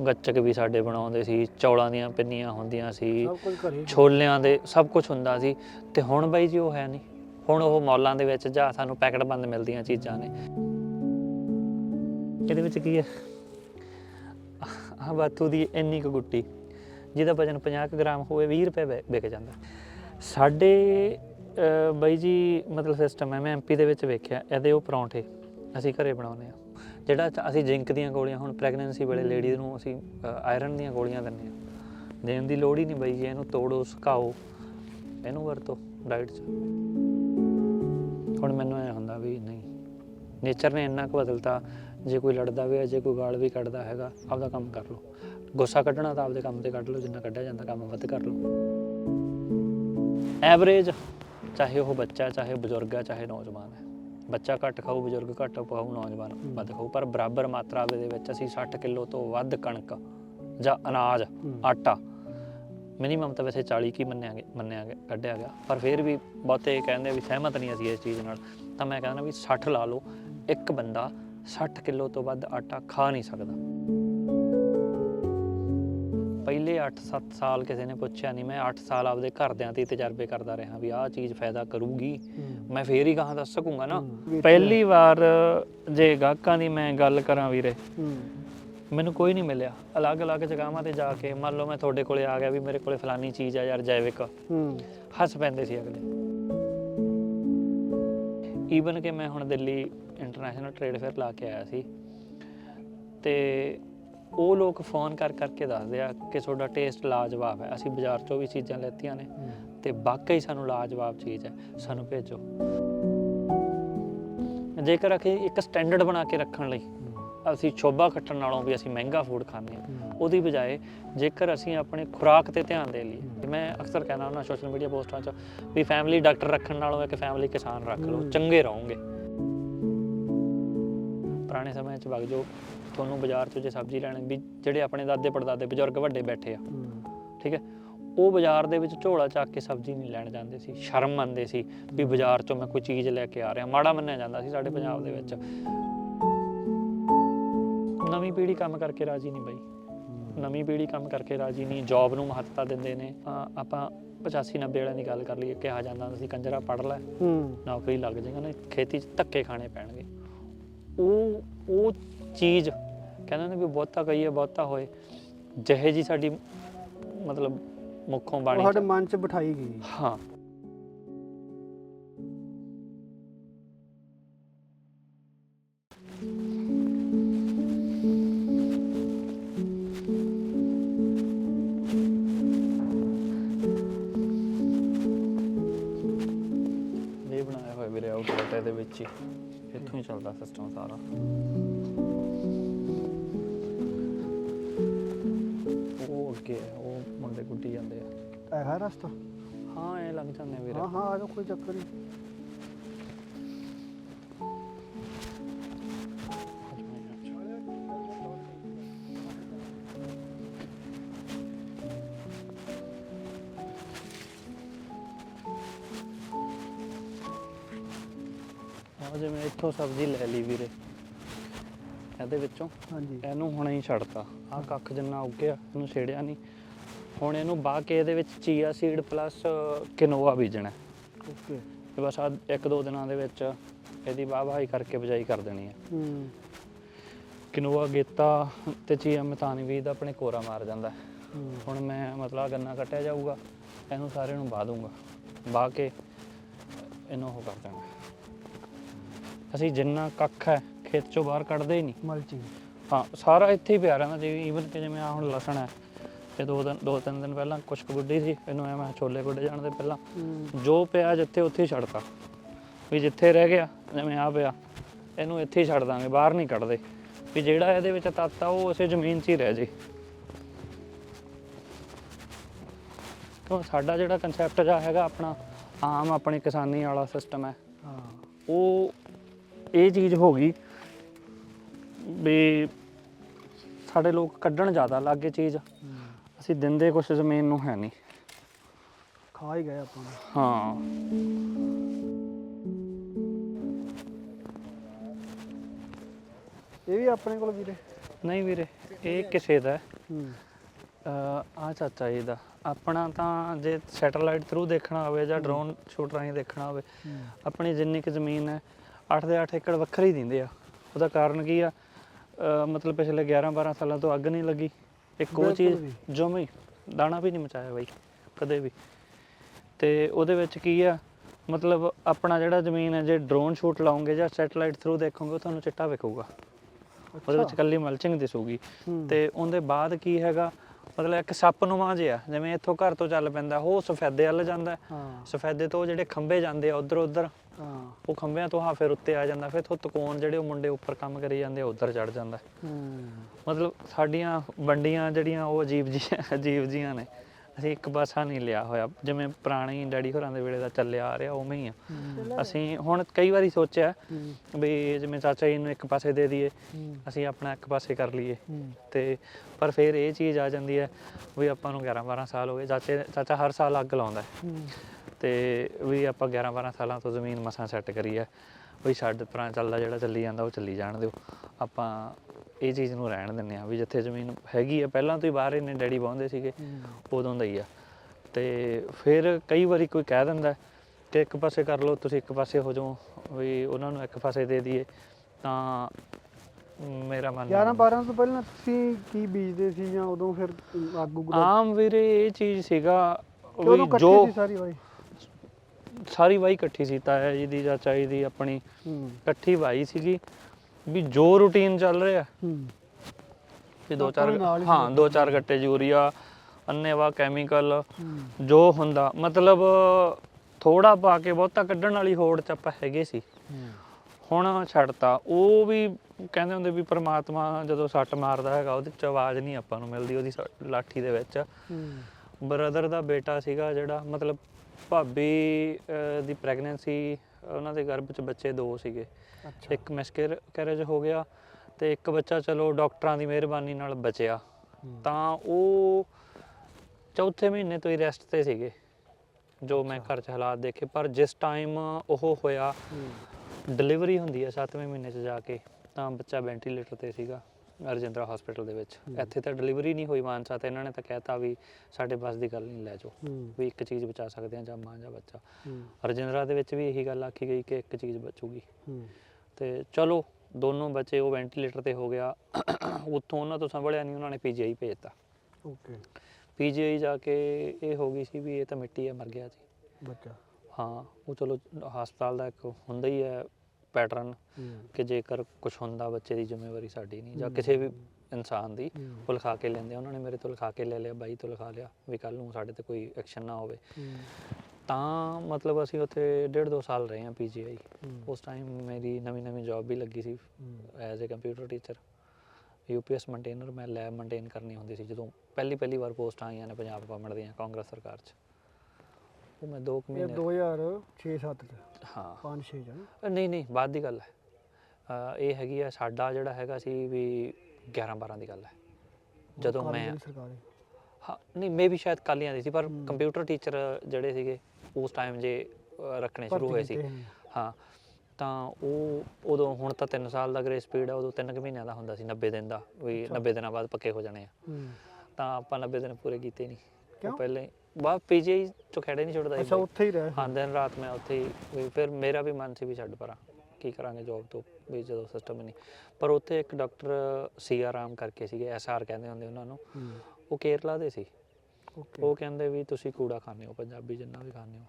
A: ਗੱਚਕ ਵੀ ਸਾਡੇ ਬਣਾਉਂਦੇ ਸੀ ਚੌਲਾਂ ਦੀਆਂ ਪਿੰਨੀਆਂ ਹੁੰਦੀਆਂ ਸੀ ਛੋਲਿਆਂ ਦੇ ਸਭ ਕੁਝ ਹੁੰਦਾ ਸੀ ਤੇ ਹੁਣ ਬਾਈ ਜੀ ਉਹ ਹੈ ਨਹੀਂ। ਹੁਣ ਉਹ ਮੌਲਾਂ ਦੇ ਵਿੱਚ ਜਾਂ ਸਾਨੂੰ ਪੈਕਟ ਬੰਦ ਮਿਲਦੀਆਂ ਚੀਜ਼ਾਂ ਨੇ। ਇਹਦੇ ਵਿੱਚ ਕੀ ਹੈ? ਆਹ ਬਾਤੂ ਦੀ ਇੰਨੀ ਕੁ ਗੁੱਟੀ ਜਿਹਦਾ ਵਜਨ 50 ਕੁ ਗ੍ਰਾਮ ਹੋਵੇ 20 ਰੁਪਏ ਵਿਕ ਜਾਂਦਾ। ਸਾਡੇ ਬਾਈ ਜੀ ਮਤਲਬ ਸਿਸਟਮ ਹੈ ਮੈਂ ਐਮਪੀ ਦੇ ਵਿੱਚ ਵੇਖਿਆ ਇਹਦੇ ਉਹ ਪਰੌਂਠੇ। ਅਸੀਂ ਘਰੇ ਬਣਾਉਂਦੇ ਆ ਜਿਹੜਾ ਅਸੀਂ ਜ਼ਿੰਕ ਦੀਆਂ ਗੋਲੀਆਂ, ਹੁਣ ਪ੍ਰੈਗਨੈਂਸੀ ਵੇਲੇ ਲੇਡੀਜ਼ ਨੂੰ ਅਸੀਂ ਆਇਰਨ ਦੀਆਂ ਗੋਲੀਆਂ ਦਿੰਦੇ ਆ ਦੇਣ ਦੀ ਲੋੜ ਹੀ ਨਹੀਂ ਬਾਈ ਜੀ, ਇਹਨੂੰ ਤੋੜੋ, ਸੁਕਾਓ, ਇਹਨੂੰ ਵਰਤੋ ਡਾਈਟ 'ਚ। ਹੁਣ ਮੈਨੂੰ ਇਹ ਹੁੰਦਾ ਵੀ ਨਹੀਂ ਨੇਚਰ ਨੇ ਇੰਨਾ ਕੁ ਬਦਲਤਾ, ਜੇ ਕੋਈ ਲੜਦਾ ਵੀ ਹੈ, ਜੇ ਕੋਈ ਗਾਲ ਵੀ ਕੱਢਦਾ ਹੈਗਾ, ਆਪਦਾ ਕੰਮ ਕਰ ਲਓ। ਗੁੱਸਾ ਕੱਢਣਾ ਤਾਂ ਆਪਦੇ ਕੰਮ ਤੇ ਕੱਢ ਲਓ, ਜਿੰਨਾ ਕੱਢਿਆ ਜਾਂਦਾ ਕੰਮ ਵੱਧ ਕਰ ਲਓ। ਐਵਰੇਜ ਚਾਹੇ ਉਹ ਬੱਚਾ, ਚਾਹੇ ਬਜ਼ੁਰਗ ਹੈ, ਚਾਹੇ ਨੌਜਵਾਨ ਹੈ। ਬੱਚਾ ਘੱਟ ਖਾਊ ਬਜ਼ੁਰਗ ਘੱਟ ਖਾਊ ਨੌਜਵਾਨ ਵੱਧ ਖਾਊ ਪਰ ਬਰਾਬਰ ਮਾਤਰਾ ਦੇ ਵਿੱਚ ਅਸੀਂ 60 ਕਿਲੋ ਤੋਂ ਵੱਧ ਕਣਕ ਜਾਂ ਅਨਾਜ ਆਟਾ ਮਿਨੀਮਮ ਤਾਂ ਵੈਸੇ 40 ਕੀ ਮੰਨਿਆ ਗਿਆ ਮੰਨਿਆ ਕੱਢਿਆ ਗਿਆ। ਪਰ ਫਿਰ ਵੀ ਬਹੁਤੇ ਕਹਿੰਦੇ ਵੀ ਸਹਿਮਤ ਨਹੀਂ ਅਸੀਂ ਇਸ ਚੀਜ਼ ਨਾਲ। ਤਾਂ ਮੈਂ ਕਹਿੰਦਾ ਵੀ 60 ਲਾ ਲਓ ਇੱਕ ਬੰਦਾ 60 ਕਿਲੋ ਤੋਂ ਵੱਧ ਆਟਾ ਖਾ ਨਹੀਂ ਸਕਦਾ। ਪਹਿਲੇ 8-7 ਸਾਲ ਕਿਸੇ ਨੇ ਪੁੱਛਿਆ ਨਹੀਂ ਮੈਂ 8 ਸਾਲ ਆਪਦੇ ਘਰਦਿਆਂ ਤੇ ਤਜਰਬੇ ਕਰਦਾ ਰਿਹਾ ਵੀ ਆਹ ਚੀਜ਼ ਫਾਇਦਾ ਕਰੂਗੀ। ਮੈਂ ਫੇਰ ਹੀ ਕਹਾਂ ਦੱਸ ਸਕੂੰਗਾ ਨਾ। ਪਹਿਲੀ ਵਾਰ ਜੇ ਗਾਹਕਾਂ ਦੀ ਮੈਂ ਗੱਲ ਕਰਾਂ ਵੀਰੇ ਮੈਨੂੰ ਕੋਈ ਨਹੀਂ ਮਿਲਿਆ। ਅਲੱਗ-ਅਲੱਗ ਜਗ੍ਹਾਵਾਂ ਤੇ ਜਾ ਕੇ ਮੰਨ ਲਓ ਮੈਂ ਤੁਹਾਡੇ ਕੋਲੇ ਆ ਗਿਆ ਵੀ ਮੇਰੇ ਕੋਲੇ ਫਲਾਨੀ ਚੀਜ਼ ਆ ਯਾਰ ਜੈਵਿਕ।
B: ਹੂੰ।
A: ਹੱਸ ਪੈਂਦੇ ਸੀ ਅਗਲੇ। ਈਵਨ ਕਿ ਮੈਂ ਹੁਣ ਦਿੱਲੀ ਇੰਟਰਨੈਸ਼ਨਲ ਟ੍ਰੇਡ ਫੇਅਰ ਲਾ ਕੇ ਆਇਆ ਸੀ। ਤੇ ਉਹ ਲੋਕ ਫੋਨ ਕਰ ਕਰਕੇ ਦੱਸਦੇ ਆ ਕਿ ਤੁਹਾਡਾ ਟੇਸਟ ਲਾਜਵਾਬ ਹੈ। ਅਸੀਂ ਬਾਜ਼ਾਰ ਚੋਂ ਵੀ ਚੀਜ਼ਾਂ ਲੈਤੀਆਂ ਨੇ ਤੇ ਵਾਕਈ ਸਾਨੂੰ ਲਾਜਵਾਬ ਚੀਜ਼ ਹੈ। ਸਾਨੂੰ ਭੇਜੋ। ਜੇਕਰ ਅਸੀਂ ਇੱਕ ਸਟੈਂਡਰਡ ਬਣਾ ਕੇ ਰੱਖਣ ਲਈ ਅਸੀਂ ਸ਼ੋਭਾ ਖੱਟਣ ਨਾਲੋਂ ਵੀ ਅਸੀਂ ਮਹਿੰਗਾ ਫੂਡ ਖਾਂਦੇ ਹਾਂ ਉਹਦੀ ਬਜਾਏ ਜੇਕਰ ਅਸੀਂ ਆਪਣੇ ਖੁਰਾਕ ਤੇ ਧਿਆਨ ਦੇ ਲਈ ਤੇ ਮੈਂ ਅਕਸਰ ਕਹਿੰਦਾ ਹੁੰਦਾ ਸੋਸ਼ਲ ਮੀਡੀਆ ਪੋਸਟਾਂ 'ਚ ਵੀ ਫੈਮਿਲੀ ਡਾਕਟਰ ਰੱਖਣ ਨਾਲੋਂ ਇੱਕ ਫੈਮਿਲੀ ਕਿਸਾਨ ਰੱਖ ਲਓ। ਚੰਗੇ ਰਹੋਗੇ। ਪੁਰਾਣੇ ਸਮੇਂ 'ਚ ਵਗ ਜਾਓ। ਤੁਹਾਨੂੰ ਬਾਜ਼ਾਰ 'ਚੋਂ ਜੇ ਸਬਜ਼ੀ ਲੈਣੀ ਵੀ ਜਿਹੜੇ ਆਪਣੇ ਦਾਦੇ ਪੜਦਾਦੇ ਬਜ਼ੁਰਗ ਵੱਡੇ ਬੈਠੇ ਆ। ਠੀਕ ਹੈ? ਉਹ ਬਾਜ਼ਾਰ ਦੇ ਵਿੱਚ ਝੋਲਾ ਚੱਕ ਕੇ ਸਬਜ਼ੀ ਨਹੀਂ ਲੈਣ ਜਾਂਦੇ ਸੀ। ਸ਼ਰਮ ਮੰਨਦੇ ਸੀ ਵੀ ਬਾਜ਼ਾਰ 'ਚੋਂ ਮੈਂ ਕੋਈ ਚੀਜ਼ ਲੈ ਕੇ ਆ ਰਿਹਾ। ਮਾੜਾ ਮੰਨਿਆ ਜਾਂਦਾ ਸੀ ਸਾਡੇ ਪੰਜਾਬ ਦੇ ਵਿੱਚ। ਨਵੀਂ ਪੀੜ੍ਹੀ ਕੰਮ ਕਰਕੇ ਰਾਜੀ ਨਹੀਂ ਬਈ। ਨਵੀਂ ਪੀੜ੍ਹੀ ਕੰਮ ਕਰਕੇ ਰਾਜੀ ਨਹੀਂ। ਜੌਬ ਨੂੰ ਮਹੱਤਤਾ ਦਿੰਦੇ ਨੇ। ਆਪਾਂ 85 90 ਵਾਲਿਆਂ ਦੀ ਗੱਲ ਕਰ ਲਈਏ। ਕਿਹਾ ਜਾਂਦਾ ਹੁੰਦਾ ਸੀ ਕੰਜਰਾ ਪੜ ਲੈ। ਨੌਕਰੀ ਲੱਗ ਜਾਏਗਾ ਨਾ ਖੇਤੀ 'ਚ ਧੱਕੇ ਖਾਣੇ ਪੈਣਗੇ। ਉਹ ਉਹ ਚੀਜ਼ ਕਹਿੰਦੇ ਨੇ ਵੀ ਬਹੁਤਾ ਕਹੀਏ ਬਹੁਤਾ ਹੋਏ। ਜਿਹੇ ਜੀ ਸਾਡੀ ਮਤਲਬ ਮੁੱਖੋਂ ਬਾਣੀ ਚ-
B: ਮਨ 'ਚ ਬਿਠਾਈ ਗਈ।
A: ਹਾਂ।
B: ਹੈਗਾ ਰਸਤਾ?
A: ਹਾਂ ਇਹ ਲੱਗ ਜਾਂਦੇ ਆ ਵੀਰੇ।
B: ਹਾਂ ਹਾਂ ਆ ਜਾਓ ਕੋਈ ਚੱਕਰ ਨਹੀਂ।
A: ਉਹ ਜਿਵੇਂ ਇੱਥੋਂ ਸਬਜ਼ੀ ਲੈ ਲਈ ਵੀਰੇ। ਇਹਦੇ ਵਿੱਚੋਂ।
B: ਹਾਂਜੀ।
A: ਇਹਨੂੰ ਹੁਣੇ ਹੀ ਛੱਡਤਾ। ਆਹ ਕੱਖ ਜਿੰਨਾ ਉੱਗਿਆ ਇਹਨੂੰ ਛੇੜਿਆ ਨਹੀਂ। ਹੁਣ ਇਹਨੂੰ ਬਾਹ ਕੇ ਇਹਦੇ ਵਿੱਚ ਚੀਆ ਸੀਡ ਪਲੱਸ ਕਿਨੋਆ ਬੀਜਣਾ। ਹੈ।
B: ਓਕੇ।
A: ਤੇ ਬਸ ਆ ਇੱਕ ਦੋ ਦਿਨਾਂ ਦੇ ਵਿੱਚ ਇਹਦੀ ਬਾਹ ਬਾਹੀ ਕਰਕੇ ਬਜਾਈ ਕਰ ਦੇਣੀ ਹੈ।
B: ਹੂੰ।
A: ਕਿਨੋਆ ਗੇਤਾ ਤੇ ਚੀਆ ਮਤਾਨੀ ਵੀ ਦਾ ਆਪਣੇ ਕੋਰਾ ਮਾਰ ਜਾਂਦਾ ਹੈ।
B: ਹੂੰ।
A: ਹੁਣ ਮੈਂ ਮਤਲਬ ਆਹ ਗੰਨਾ ਕੱਟਿਆ ਜਾਊਗਾ ਇਹਨੂੰ ਸਾਰੇ ਨੂੰ ਬਾਹ ਦੂੰਗਾ ਬਾਹ ਕੇ ਇਹਨੂੰ ਉਹ ਕਰ ਦੇਣਾ। ਅਸੀਂ ਜਿੰਨਾ ਕੱਖ ਹੈ ਖੇਤ ਚੋਂ ਬਾਹਰ ਕੱਢਦੇ ਹੀ ਨਹੀਂ।
B: ਮਲਚਿੰਗ
A: ਹਾਂ ਸਾਰਾ ਇੱਥੇ ਹੀ ਪਿਆ ਰਹਿੰਦਾ ਜਿਵੇਂ ਈਵਨ ਕਿ ਜਿਵੇਂ ਆ ਹੁਣ ਲਸਣ ਹੈ ਇਹ ਦੋ ਦਿਨ ਦੋ ਤਿੰਨ ਦਿਨ ਪਹਿਲਾਂ ਕੁਛ ਕੁ ਗੁੱਡੀ ਸੀ ਇਹਨੂੰ ਐਵੇਂ ਛੋਲੇ ਗੁੱਡੇ ਜਾਣ ਦੇ ਪਹਿਲਾਂ ਜੋ ਪਿਆ ਜਿੱਥੇ ਉੱਥੇ ਹੀ ਛੱਡਤਾ। ਵੀ ਜਿੱਥੇ ਰਹਿ ਗਿਆ ਜਿਵੇਂ ਆ ਪਿਆ ਇਹਨੂੰ ਇੱਥੇ ਹੀ ਛੱਡ ਦਾਂਗੇ ਬਾਹਰ ਨਹੀਂ ਕੱਢਦੇ। ਵੀ ਜਿਹੜਾ ਇਹਦੇ ਵਿੱਚ ਤੱਤ ਆ ਉਹ ਉਸੇ ਜ਼ਮੀਨ 'ਚ ਹੀ ਰਹਿ ਜੇ। ਕਿਉਂ? ਸਾਡਾ ਜਿਹੜਾ ਕਨਸੈਪਟ ਜਿਹਾ ਹੈਗਾ ਆਪਣਾ ਆਮ ਆਪਣੀ ਕਿਸਾਨੀ ਵਾਲਾ ਸਿਸਟਮ ਹੈ। ਉਹ ਇਹ ਚੀਜ਼ ਹੋ ਗਈ ਵੀ ਸਾਡੇ ਲੋਕ ਕੱਢਣ ਜ਼ਿਆਦਾ ਲੱਗੇ ਚੀਜ਼। ਅਸੀਂ ਦਿੰਦੇ ਕੁਛ ਜ਼ਮੀਨ ਨੂੰ ਹੈ ਨਹੀਂ।
B: ਖਾ ਹੀ ਗਏ ਆਪਾਂ
A: ਹਾਂ।
B: ਇਹ ਵੀ ਆਪਣੇ ਕੋਲ ਵੀਰੇ?
A: ਨਹੀਂ ਵੀਰੇ ਇਹ ਕਿਸੇ ਦਾ
B: ਹੂੰ।
A: ਆ ਚਾਚਾ ਜੀ ਦਾ। ਆਪਣਾ ਤਾਂ ਜੇ ਸੈਟੇਲਾਈਟ ਥਰੂ ਦੇਖਣਾ ਹੋਵੇ ਜਾਂ ਡਰੋਨ ਸ਼ੂਟ ਰਾਹੀਂ ਦੇਖਣਾ ਹੋਵੇ
B: ਹੂੰ।
A: ਆਪਣੀ ਜਿੰਨੀ ਕੁ ਜ਼ਮੀਨ ਹੈ 8 ਦੇ 8 ਏਕੜ ਵੱਖਰੇ ਹੀ ਦਿੰਦੇ ਆ। ਉਹਦਾ ਕਾਰਨ ਕੀ ਆ? ਅਹ ਮਤਲਬ ਪਿਛਲੇ 11 12 ਸਾਲਾਂ ਤੋਂ ਅੱਗ ਨਹੀਂ ਲੱਗੀ। ਇੱਕ ਉਹ ਚੀਜ਼। ਜਮੇ ਦਾਣਾ ਵੀ ਨਹੀਂ ਮਚਾਇਆ ਬਾਈ ਕਦੇ ਵੀ ਤੇ ਉਹਦੇ ਵਿੱਚ ਕੀ ਆ ਮਤਲਬ ਆਪਣਾ ਜਿਹੜਾ ਜ਼ਮੀਨ ਹੈ ਜੇ ਡਰੋਨ ਸ਼ੂਟ ਲਾਉਂਗੇ ਜਾਂ ਸੈਟੇਲਾਈਟ ਥਰੂ ਦੇਖੋਗੇ ਤੁਹਾਨੂੰ ਚਿੱਟਾ ਵਿਖੂਗਾ ਉਹਦੇ ਵਿੱਚ
B: ਅੱਛਾ।
A: ਕੱਲੀ ਮਲਚਿੰਗ ਦਿਸੂਗੀ। ਤੇ ਉਹਦੇ ਬਾਅਦ ਕੀ ਹੈਗਾ ਮਤਲਬ ਇੱਕ ਸੱਪ ਨੂੰ ਜਿਹਾ ਜਿਵੇਂ ਇੱਥੋਂ ਘਰ ਤੋਂ ਚੱਲ ਪੈਂਦਾ ਉਹ ਸਫੈਦੇ ਵੱਲ ਜਾਂਦਾ ਹੈ। ਸਫੈਦੇ ਤੋਂ ਜਿਹੜੇ ਖੰਭੇ ਜਾਂਦੇ ਆ ਉਧਰ ਉਧਰ
B: ਹਾਂ।
A: ਉਹ ਖੰਭਿਆਂ ਤੋਂ ਹਾਂ ਫਿਰ ਉੱਤੇ ਆ ਜਾਂਦਾ ਫਿਰ ਤੋਂ ਤਕੋਨ ਜਿਹੜੇ ਉਹ ਮੁੰਡੇ ਉੱਪਰ ਕੰਮ ਕਰੀ ਜਾਂਦੇ ਆ ਉਧਰ ਚੜ ਜਾਂਦਾ
B: ਹੂੰ।
A: ਮਤਲਬ ਸਾਡੀਆਂ ਵੰਡੀਆਂ ਜਿਹੜੀਆਂ ਉਹ ਅਜੀਬ ਜੀ ਅਜੀਬ ਜੀਆਂ ਨੇ। ਅਸੀਂ ਇੱਕ ਪਾਸਾ ਨਹੀਂ ਲਿਆ ਹੋਇਆ। ਜਿਵੇਂ ਪੁਰਾਣੀ ਡੈਡੀ ਹੋਰਾਂ ਦੇ ਵੇਲੇ ਦਾ ਚੱਲਿਆ ਆ ਰਿਹਾ ਉਵੇਂ ਹੀ ਆ। ਅਸੀਂ ਹੁਣ ਕਈ ਵਾਰੀ ਸੋਚਿਆ ਵੀ ਜਿਵੇਂ ਚਾਚਾ ਜੀ ਨੂੰ ਇੱਕ ਪਾਸੇ ਦੇ ਦਈਏ ਅਸੀਂ ਆਪਣਾ ਇੱਕ ਪਾਸੇ ਕਰ ਲਈਏ। ਤੇ ਪਰ ਫਿਰ ਇਹ ਚੀਜ਼ ਆ ਜਾਂਦੀ ਹੈ ਵੀ ਆਪਾਂ ਨੂੰ 11 12 ਸਾਲ ਹੋ ਗਏ। ਚਾਚੇ ਚਾਚਾ ਹਰ ਸਾਲ ਅੱਗ ਲਾਉਂਦਾ ਤੇ ਵੀ ਆਪਾਂ 11 12 ਸਾਲਾਂ ਤੋਂ ਜ਼ਮੀਨ ਮਸਾਂ ਸੈੱਟ ਕਰੀ ਹੈ। ਵੀ ਛੱਡ ਪਰਾਂ ਚੱਲਦਾ ਜਿਹੜਾ ਚੱਲੀ ਜਾਂਦਾ ਉਹ ਚੱਲੀ ਜਾਣ ਦਿਓ। ਆਪਾਂ ਇਹ ਚੀਜ਼ ਨੂੰ ਰਹਿਣ ਦਿੰਨੇ ਆ ਵੀ ਜਿੱਥੇ ਜ਼ਮੀਨ ਹੈਗੀ ਆ ਪਹਿਲਾਂ ਤੋਂ ਹੀ ਬਾਹਰ ਇਹਨੇ ਡੈਡੀ ਵਾਹੁੰਦੇ ਸੀਗੇ ਉਦੋਂ ਦਾ ਹੀ ਆ। ਤੇ ਫਿਰ ਕਈ ਵਾਰੀ ਕੋਈ ਕਹਿ ਦਿੰਦਾ ਕਿ ਇੱਕ ਪਾਸੇ ਕਰ ਲਓ ਤੁਸੀਂ ਇੱਕ ਪਾਸੇ ਹੋ ਜਾਓ ਵੀ ਉਹਨਾਂ ਨੂੰ ਇੱਕ ਪਾਸੇ ਦੇ ਦਈਏ ਤਾਂ ਮੇਰਾ ਮਨ
B: 11 12 ਤੋਂ ਪਹਿਲਾਂ ਤੁਸੀਂ ਕੀ ਬੀਜਦੇ ਸੀ ਜਾਂ ਉਦੋਂ ਫਿਰ ਆਗੂ
A: ਆਮ ਵੀਰੇ ਇਹ ਚੀਜ਼ ਸੀਗਾ ਵੀ ਜੋ
B: ਸਾਰੀ ਬਾਈ
A: ਸਾਰੀ ਵਾਈ ਇਕੱਠੀ ਸੀ ਤਾਇਆ ਜੀ ਦੀ ਚਾਚਾ ਜੀ ਦੀ ਆਪਣੀ ਇਕੱਠੀ ਵਾਈ ਸੀਗੀ। ਵੀ ਜੋ ਰੂਟੀਨ ਚੱਲ ਰਿਹਾ
B: ਹੂੰ
A: ਵੀ ਦੋ ਚਾਰ
B: ਨਾਲ ਹੀ
A: ਹਾਂ ਦੋ ਚਾਰ ਗੱਟੇ ਯੂਰੀਆ ਅੰਨੇਵਾ ਕੈਮੀਕਲ ਜੋ ਹੁੰਦਾ। ਮਤਲਬ ਥੋੜਾ ਪਾ ਕੇ ਬਹੁਤਾ ਕੱਢਣ ਵਾਲੀ ਹੋੜ ਚ ਆਪਾਂ ਹੈਗੇ ਸੀ। ਹੁਣ ਛੱਡਤਾ। ਉਹ ਵੀ ਕਹਿੰਦੇ ਹੁੰਦੇ ਵੀ ਪ੍ਰਮਾਤਮਾ ਜਦੋਂ ਸੱਟ ਮਾਰਦਾ ਹੈਗਾ ਉਹਦੇ ਚ ਆਵਾਜ਼ ਨਹੀਂ ਆਪਾਂ ਨੂੰ ਮਿਲਦੀ ਉਹਦੀ ਲਾਠੀ ਦੇ ਵਿੱਚ। ਬ੍ਰਦਰ ਦਾ ਬੇਟਾ ਸੀਗਾ ਜਿਹੜਾ ਮਤਲਬ ਭਾਬੀ ਦੀ ਪ੍ਰੈਗਨੈਂਸੀ ਉਹਨਾਂ ਦੇ ਗਰਭ 'ਚ ਬੱਚੇ ਦੋ ਸੀਗੇ। ਇੱਕ ਮਿਸਕੈਰ ਕੈਰੇਜ ਹੋ ਗਿਆ ਤੇ ਇੱਕ ਬੱਚਾ ਚਲੋ ਡਾਕਟਰਾਂ ਦੀ ਮਿਹਰਬਾਨੀ ਨਾਲ ਬਚਿਆ। ਤਾਂ ਉਹ ਚੌਥੇ ਮਹੀਨੇ ਤੋਂ ਹੀ ਰੈਸਟ ਤੇ ਸੀਗੇ ਜੋ ਮੈਂ ਘਰ 'ਚ ਹਾਲਾਤ ਦੇਖੇ। ਪਰ ਜਿਸ ਟਾਈਮ ਉਹ ਹੋਇਆ ਡਿਲੀਵਰੀ ਹੁੰਦੀ ਹੈ 7ਵੇਂ ਮਹੀਨੇ 'ਚ ਜਾ ਕੇ ਤਾਂ ਬੱਚਾ ਵੈਂਟੀਲੇਟਰ ਤੇ ਸੀਗਾ ਰਜਿੰਦਰਾ ਹਸਪੀਟਲ ਦੇ ਵਿੱਚ। ਇੱਥੇ ਤਾਂ ਡਿਲੀਵਰੀ ਨਹੀਂ ਹੋਈ ਮਾਨਸਾ ਤੇ। ਇਹਨਾਂ ਨੇ ਤਾਂ ਕਹਿਤਾ ਵੀ ਸਾਡੇ ਬਸ ਦੀ ਗੱਲ ਨਹੀਂ ਲੈ ਜਾਓ ਵੀ ਇੱਕ ਚੀਜ਼ ਬਚਾ ਸਕਦੇ ਆ ਜਾਂ ਮਾਂ ਜਾਂ ਬੱਚਾ।
B: ਹੂੰ।
A: ਰਜਿੰਦਰਾ ਦੇ ਵਿੱਚ ਵੀ ਇਹੀ ਗੱਲ ਆਖੀ ਗਈ ਕਿ ਇੱਕ ਚੀਜ਼ ਬਚੂਗੀ। ਤੇ ਚਲੋ ਦੋਨੋਂ ਬੱਚੇ ਉਹ ਵੈਂਟੀਲੇਟਰ ਤੇ ਹੋ ਗਿਆ। ਉੱਥੋਂ ਉਹਨਾਂ ਤੋਂ ਸੰਭਲਿਆ ਨਹੀਂ ਉਹਨਾਂ ਨੇ ਪੀਜੀਆਈ ਭੇਜਤਾ।
B: ਓਕੇ
A: ਪੀਜੀਆਈ ਜਾ ਕੇ ਇਹ ਹੋ ਗਈ ਸੀ ਵੀ ਇਹ ਤਾਂ ਮਿੱਟੀ ਹੈ ਮਰ ਗਿਆ ਜੀ
B: ਬੱਚਾ।
A: ਹਾਂ ਉਹ ਚਲੋ ਹਸਪਤਾਲ ਦਾ ਇੱਕ ਹੁੰਦਾ ਹੀ ਹੈ ਪੈਟਰਨ ਕਿ ਜੇਕਰ ਕੁਝ ਹੁੰਦਾ ਬੱਚੇ ਦੀ ਜ਼ਿੰਮੇਵਾਰੀ ਸਾਡੀ ਨਹੀਂ ਜਾਂ। ਕਿਸੇ ਵੀ ਇਨਸਾਨ ਦੀ ਉਹ ਲਿਖਾ ਕੇ ਲੈਂਦੇ। ਉਹਨਾਂ ਨੇ ਮੇਰੇ ਤੋਂ ਲਿਖਾ ਕੇ ਲੈ ਲਿਆ ਬਾਈ ਤੋਂ ਲਿਖਾ ਲਿਆ ਵੀ ਕੱਲ ਨੂੰ ਸਾਡੇ ਤੇ ਕੋਈ ਐਕਸ਼ਨ ਨਾ ਹੋਵੇ। ਤਾਂ ਮਤਲਬ ਅਸੀਂ ਉੱਥੇ ਡੇਢ ਦੋ ਸਾਲ ਰਹੇ ਹਾਂ ਪੀਜੀਆਈ। ਉਸ ਟਾਈਮ ਮੇਰੀ ਨਵੀਂ ਨਵੀਂ ਜੌਬ ਵੀ ਲੱਗੀ ਸੀ as uh computer teacher UPS maintainer ਮੈਂ ਲੈਬ ਮੇਨਟੇਨ ਕਰਨੀ ਹੁੰਦੀ ਸੀ ਜਦੋਂ ਪਹਿਲੀ ਪਹਿਲੀ ਵਾਰ ਪੋਸਟਾਂ ਆਈਆਂ ਨੇ ਪੰਜਾਬ ਗਵਰਨਮੈਂਟ ਦੀਆਂ ਕਾਂਗਰਸ ਸਰਕਾਰ 'ਚ। ਉਹ ਮੈਂ 2
B: ਇਹ
A: ਮਹੀਨੇ
B: 2006 7 ਚ
A: ਹਾਂ।
B: 5 6 ਚ ਨਾ?
A: ਅ, ਨਹੀਂ ਨਹੀਂ ਬਾਅਦ ਦੀ ਗੱਲ ਹੈ। ਇਹ ਹੈਗੀ ਆ ਸਾਡਾ ਜਿਹੜਾ ਹੈਗਾ ਸੀ ਵੀ 11 12 ਦੀ ਗੱਲ ਹੈ। ਜਦੋਂ ਮੈਂ ਹਾਂ। ਨਹੀਂ ਮੇ ਵੀ ਸ਼ਾਇਦ ਕਾਲੀਆਂ ਦੀ ਸੀ ਪਰ। ਕੰਪਿਊਟਰ ਟੀਚਰ ਜਿਹੜੇ ਸੀਗੇ ਉਸ ਟਾਈਮ ਜੇ ਰੱਖਣੇ ਸ਼ੁਰੂ ਹੋਏ ਸੀ। ਹਾਂ ਤਾਂ ਉਹ ਉਦੋਂ ਹੁਣ ਤਾਂ 3 ਸਾਲ ਦਾ ਗ੍ਰੇ ਸਪੀਡ ਹੈ ਉਦੋਂ 3 ਕੁ ਮਹੀਨਿਆਂ ਦਾ ਹੁੰਦਾ ਸੀ 90 ਦਿਨ ਦਾ ਵੀ
B: ਅੱਛਾ।
A: 90 ਦਿਨਾਂ ਬਾਅਦ ਪੱਕੇ ਹੋ ਜਾਣੇ ਆ। ਤਾਂ ਆਪਾਂ 90 ਦਿਨ ਪੂਰੇ ਕੀਤੇ ਨਹੀਂ
B: ਕਿਉਂ?
A: ਪਹਿਲੇ ਬਾ ਪੀਜੀਆਈ ਚੋਂ ਖੜੇ ਨਹੀਂ ਛੁੱਟਦਾ
B: ਅੱਛਾ। ਉੱਥੇ ਹੀ ਰਹਿ।
A: ਹਾਂ ਦਿਨ ਰਾਤ ਮੈਂ ਉੱਥੇ ਹੀ ਫਿਰ ਮੇਰਾ ਵੀ ਮਨ ਸੀ ਵੀ ਛੱਡ ਪਰਾਂ ਕੀ ਕਰਾਂਗੇ ਜੋਬ ਤੋਂ ਵੀ ਜਦੋਂ ਸਿਸਟਮ ਨਹੀਂ ਪਰ ਉੱਥੇ ਇੱਕ ਡਾਕਟਰ ਸੀ ਆਰਾਮ ਕਰਕੇ ਸੀਗੇ ਐਸਆਰ ਕਹਿੰਦੇ ਹੁੰਦੇ ਉਹਨਾਂ ਨੂੰ। ਉਹ ਕੇਰਲਾ ਦੇ ਸੀ। ਉਹ ਕਹਿੰਦੇ ਵੀ ਤੁਸੀਂ ਕੂੜਾ ਖਾਂਦੇ ਹੋ ਪੰਜਾਬੀ ਜਿੰਨਾ ਵੀ ਖਾਂਦੇ ਹੋ।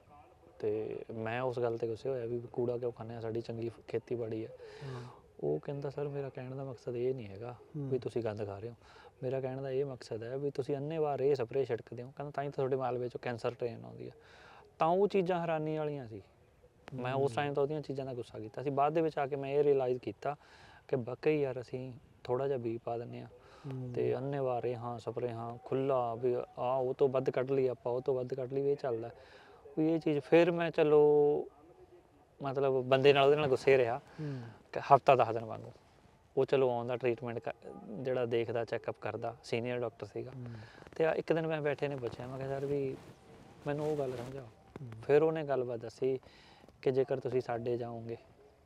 A: ਤੇ ਮੈਂ ਉਸ ਗੱਲ ਤੇ ਗੁੱਸੇ ਹੋਇਆ ਵੀ ਕੂੜਾ ਕਿਉਂ ਖਾਂਦੇ ਆ? ਸਾਡੀ ਚੰਗੀ ਖੇਤੀਬਾੜੀ ਹੈ
B: ਹਾਂ,
A: ਉਹ ਕਹਿੰਦਾ ਸਰ ਮੇਰਾ ਕਹਿਣ ਦਾ ਮਕਸਦ ਇਹ ਨਹੀਂ ਹੈਗਾ ਵੀ
B: ਹੂੰ।
A: ਤੁਸੀਂ ਗੰਦ ਖਾ ਰਹੇ ਹੋ। ਮੇਰਾ ਕਹਿਣ ਦਾ ਇਹ ਮਕਸਦ ਹੈ ਵੀ ਤੁਸੀਂ ਅੰਨੇ ਵਾਰ ਇਹ ਸਪਰੇਅ ਛਿੜਕਦੇ ਹੋ। ਕਹਿੰਦਾ ਤਾਂ ਹੀ ਤਾਂ ਤੁਹਾਡੇ ਮਾਲਵੇ ਚੋਂ ਕੈਂਸਰ ਟ੍ਰੇਨ ਆਉਂਦੀ ਆ। ਤਾਂ ਉਹ ਚੀਜ਼ਾਂ ਹੈਰਾਨੀ ਵਾਲੀਆਂ ਸੀ। ਮੈਂ ਉਸ ਟਾਈਮ ਤਾਂ ਉਹਦੀਆਂ ਚੀਜ਼ਾਂ ਦਾ ਗੁੱਸਾ ਕੀਤਾ ਸੀ। ਬਾਅਦ ਦੇ ਵਿੱਚ ਆ ਕੇ ਮੈਂ ਇਹ ਰਿਅਲਾਈਜ਼ ਕੀਤਾ ਕਿ ਵਾਕਈ ਯਾਰ ਅਸੀਂ ਥੋੜਾ ਜਿਹਾ ਬੀ ਪਾ ਦਿੰਨੇ ਆ
B: ਹੂੰ,
A: ਤੇ ਹਾਂ ਸਪਰੇ ਹਾਂ ਖੁੱਲਾ ਵੀ ਆ ਉਹ ਤੋਂ ਵੱਧ ਕੱਢ ਲਈ ਆਪਾਂ ਉਹ ਤੋਂ ਵੱਧ ਕੱਢ ਲਈ ਵੀ ਇਹ ਚੱਲਦਾ। ਵੀ ਇਹ ਚੀਜ਼ ਫਿਰ ਮੈਂ ਚਲੋ ਮਤਲਬ ਬੰਦੇ ਨਾਲ ਉਹਦੇ ਨਾਲ ਗੁੱਸੇ ਰਿਹਾ। ਹਫਤਾ ਦਸ ਦਿਨ ਵਾਂਗੂ। ਉਹ ਚਲੋ ਆਉਂਦਾ ਟ੍ਰੀਟਮੈਂਟ ਜਿਹੜਾ ਦੇਖਦਾ ਚੈੱਕਅਪ ਕਰਦਾ ਸੀਨੀਅਰ ਡਾਕਟਰ ਸੀਗਾ। ਤੇ ਇੱਕ ਦਿਨ ਮੈਂ ਬੈਠੇ ਨੇ ਪੁੱਛਿਆ ਮੈਂ ਕਿਹਾ ਸਰ ਵੀ ਮੈਨੂੰ ਉਹ ਗੱਲ ਸਮਝਾਓ। ਫਿਰ ਉਹਨੇ ਗੱਲਬਾਤ ਦੱਸੀ ਕਿ ਜੇਕਰ ਤੁਸੀਂ ਸਾਡੇ ਜਾਓਗੇ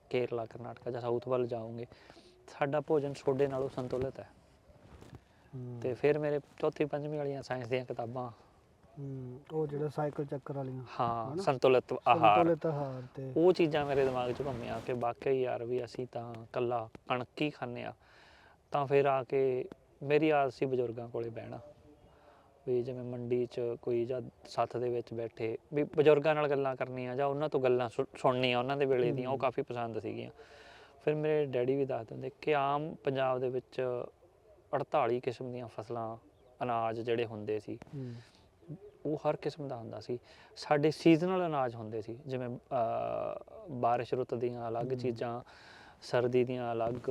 A: ਕੇਰਲਾ ਕਰਨਾਟਕਾ ਜਾਂ ਸਾਊਥ ਵੱਲ ਜਾਓਗੇ ਸਾਡਾ ਭੋਜਨ ਛੋਡੇ ਨਾਲੋਂ ਸੰਤੁਲਿਤ ਹੂੰ, ਤੇ ਫਿਰ ਮੇਰੇ ਚੌਥੀ ਪੰਜਵੀਂ ਵਾਲੀਆਂ ਸਾਇੰਸ ਦੀਆਂ ਕਿਤਾਬਾਂ।
B: ਹੂੰ, ਉਹ ਜਿਹੜਾ ਸਾਈਕਲ ਚੱਕਰ ਵਾਲੀਆਂ
A: ਹਾਂ? ਸੰਤੁਲਿਤ ਆਹਾਰ
B: ਸੰਤੁਲਿਤ ਆਹਾਰ। ਤੇ।
A: ਉਹ ਚੀਜ਼ਾਂ ਮੇਰੇ ਦਿਮਾਗ 'ਚ ਘੁੰਮੀਆਂ ਕਿ ਵਾਕਈ ਯਾਰ ਵੀ ਅਸੀਂ ਤਾਂ ਕੱਲਾ ਕਣਕ ਹੀ ਖਾਂਦੇ ਆ ਤਾਂ ਫਿਰ ਆ ਕੇ ਮੇਰੀ ਆਦਤ ਸੀ ਬਜ਼ੁਰਗਾਂ ਕੋਲੇ ਬਹਿਣਾ ਵੀ ਜਿਵੇਂ ਮੰਡੀ 'ਚ ਕੋਈ ਜਾਂ ਸੱਥ ਦੇ ਵਿੱਚ ਬੈਠੇ ਵੀ ਬਜ਼ੁਰਗਾਂ ਨਾਲ ਗੱਲਾਂ ਕਰਨੀਆਂ ਜਾਂ ਉਹਨਾਂ ਤੋਂ ਗੱਲਾਂ ਸੁਣਨੀਆਂ ਉਹਨਾਂ ਦੇ ਵੇਲੇ ਦੀਆਂ ਉਹ। ਕਾਫੀ ਪਸੰਦ ਸੀਗੀਆਂ। ਫਿਰ ਮੇਰੇ ਡੈਡੀ ਵੀ ਦੱਸਦੇ ਹੁੰਦੇ ਕਿ ਆਮ ਪੰਜਾਬ ਦੇ ਵਿੱਚ 48 ਕਿਸਮ ਦੀਆਂ ਫਸਲਾਂ ਅਨਾਜ ਜਿਹੜੇ ਹੁੰਦੇ ਸੀ ਉਹ ਹਰ ਕਿਸਮ ਦਾ ਹੁੰਦਾ ਸੀ ਸਾਡੇ ਸੀਜ਼ਨਲ ਅਨਾਜ ਹੁੰਦੇ ਸੀ ਜਿਵੇਂ ਬਾਰਿਸ਼ ਰੁੱਤ ਦੀਆਂ ਅਲੱਗ। ਚੀਜ਼ਾਂ ਸਰਦੀ ਦੀਆਂ ਅਲੱਗ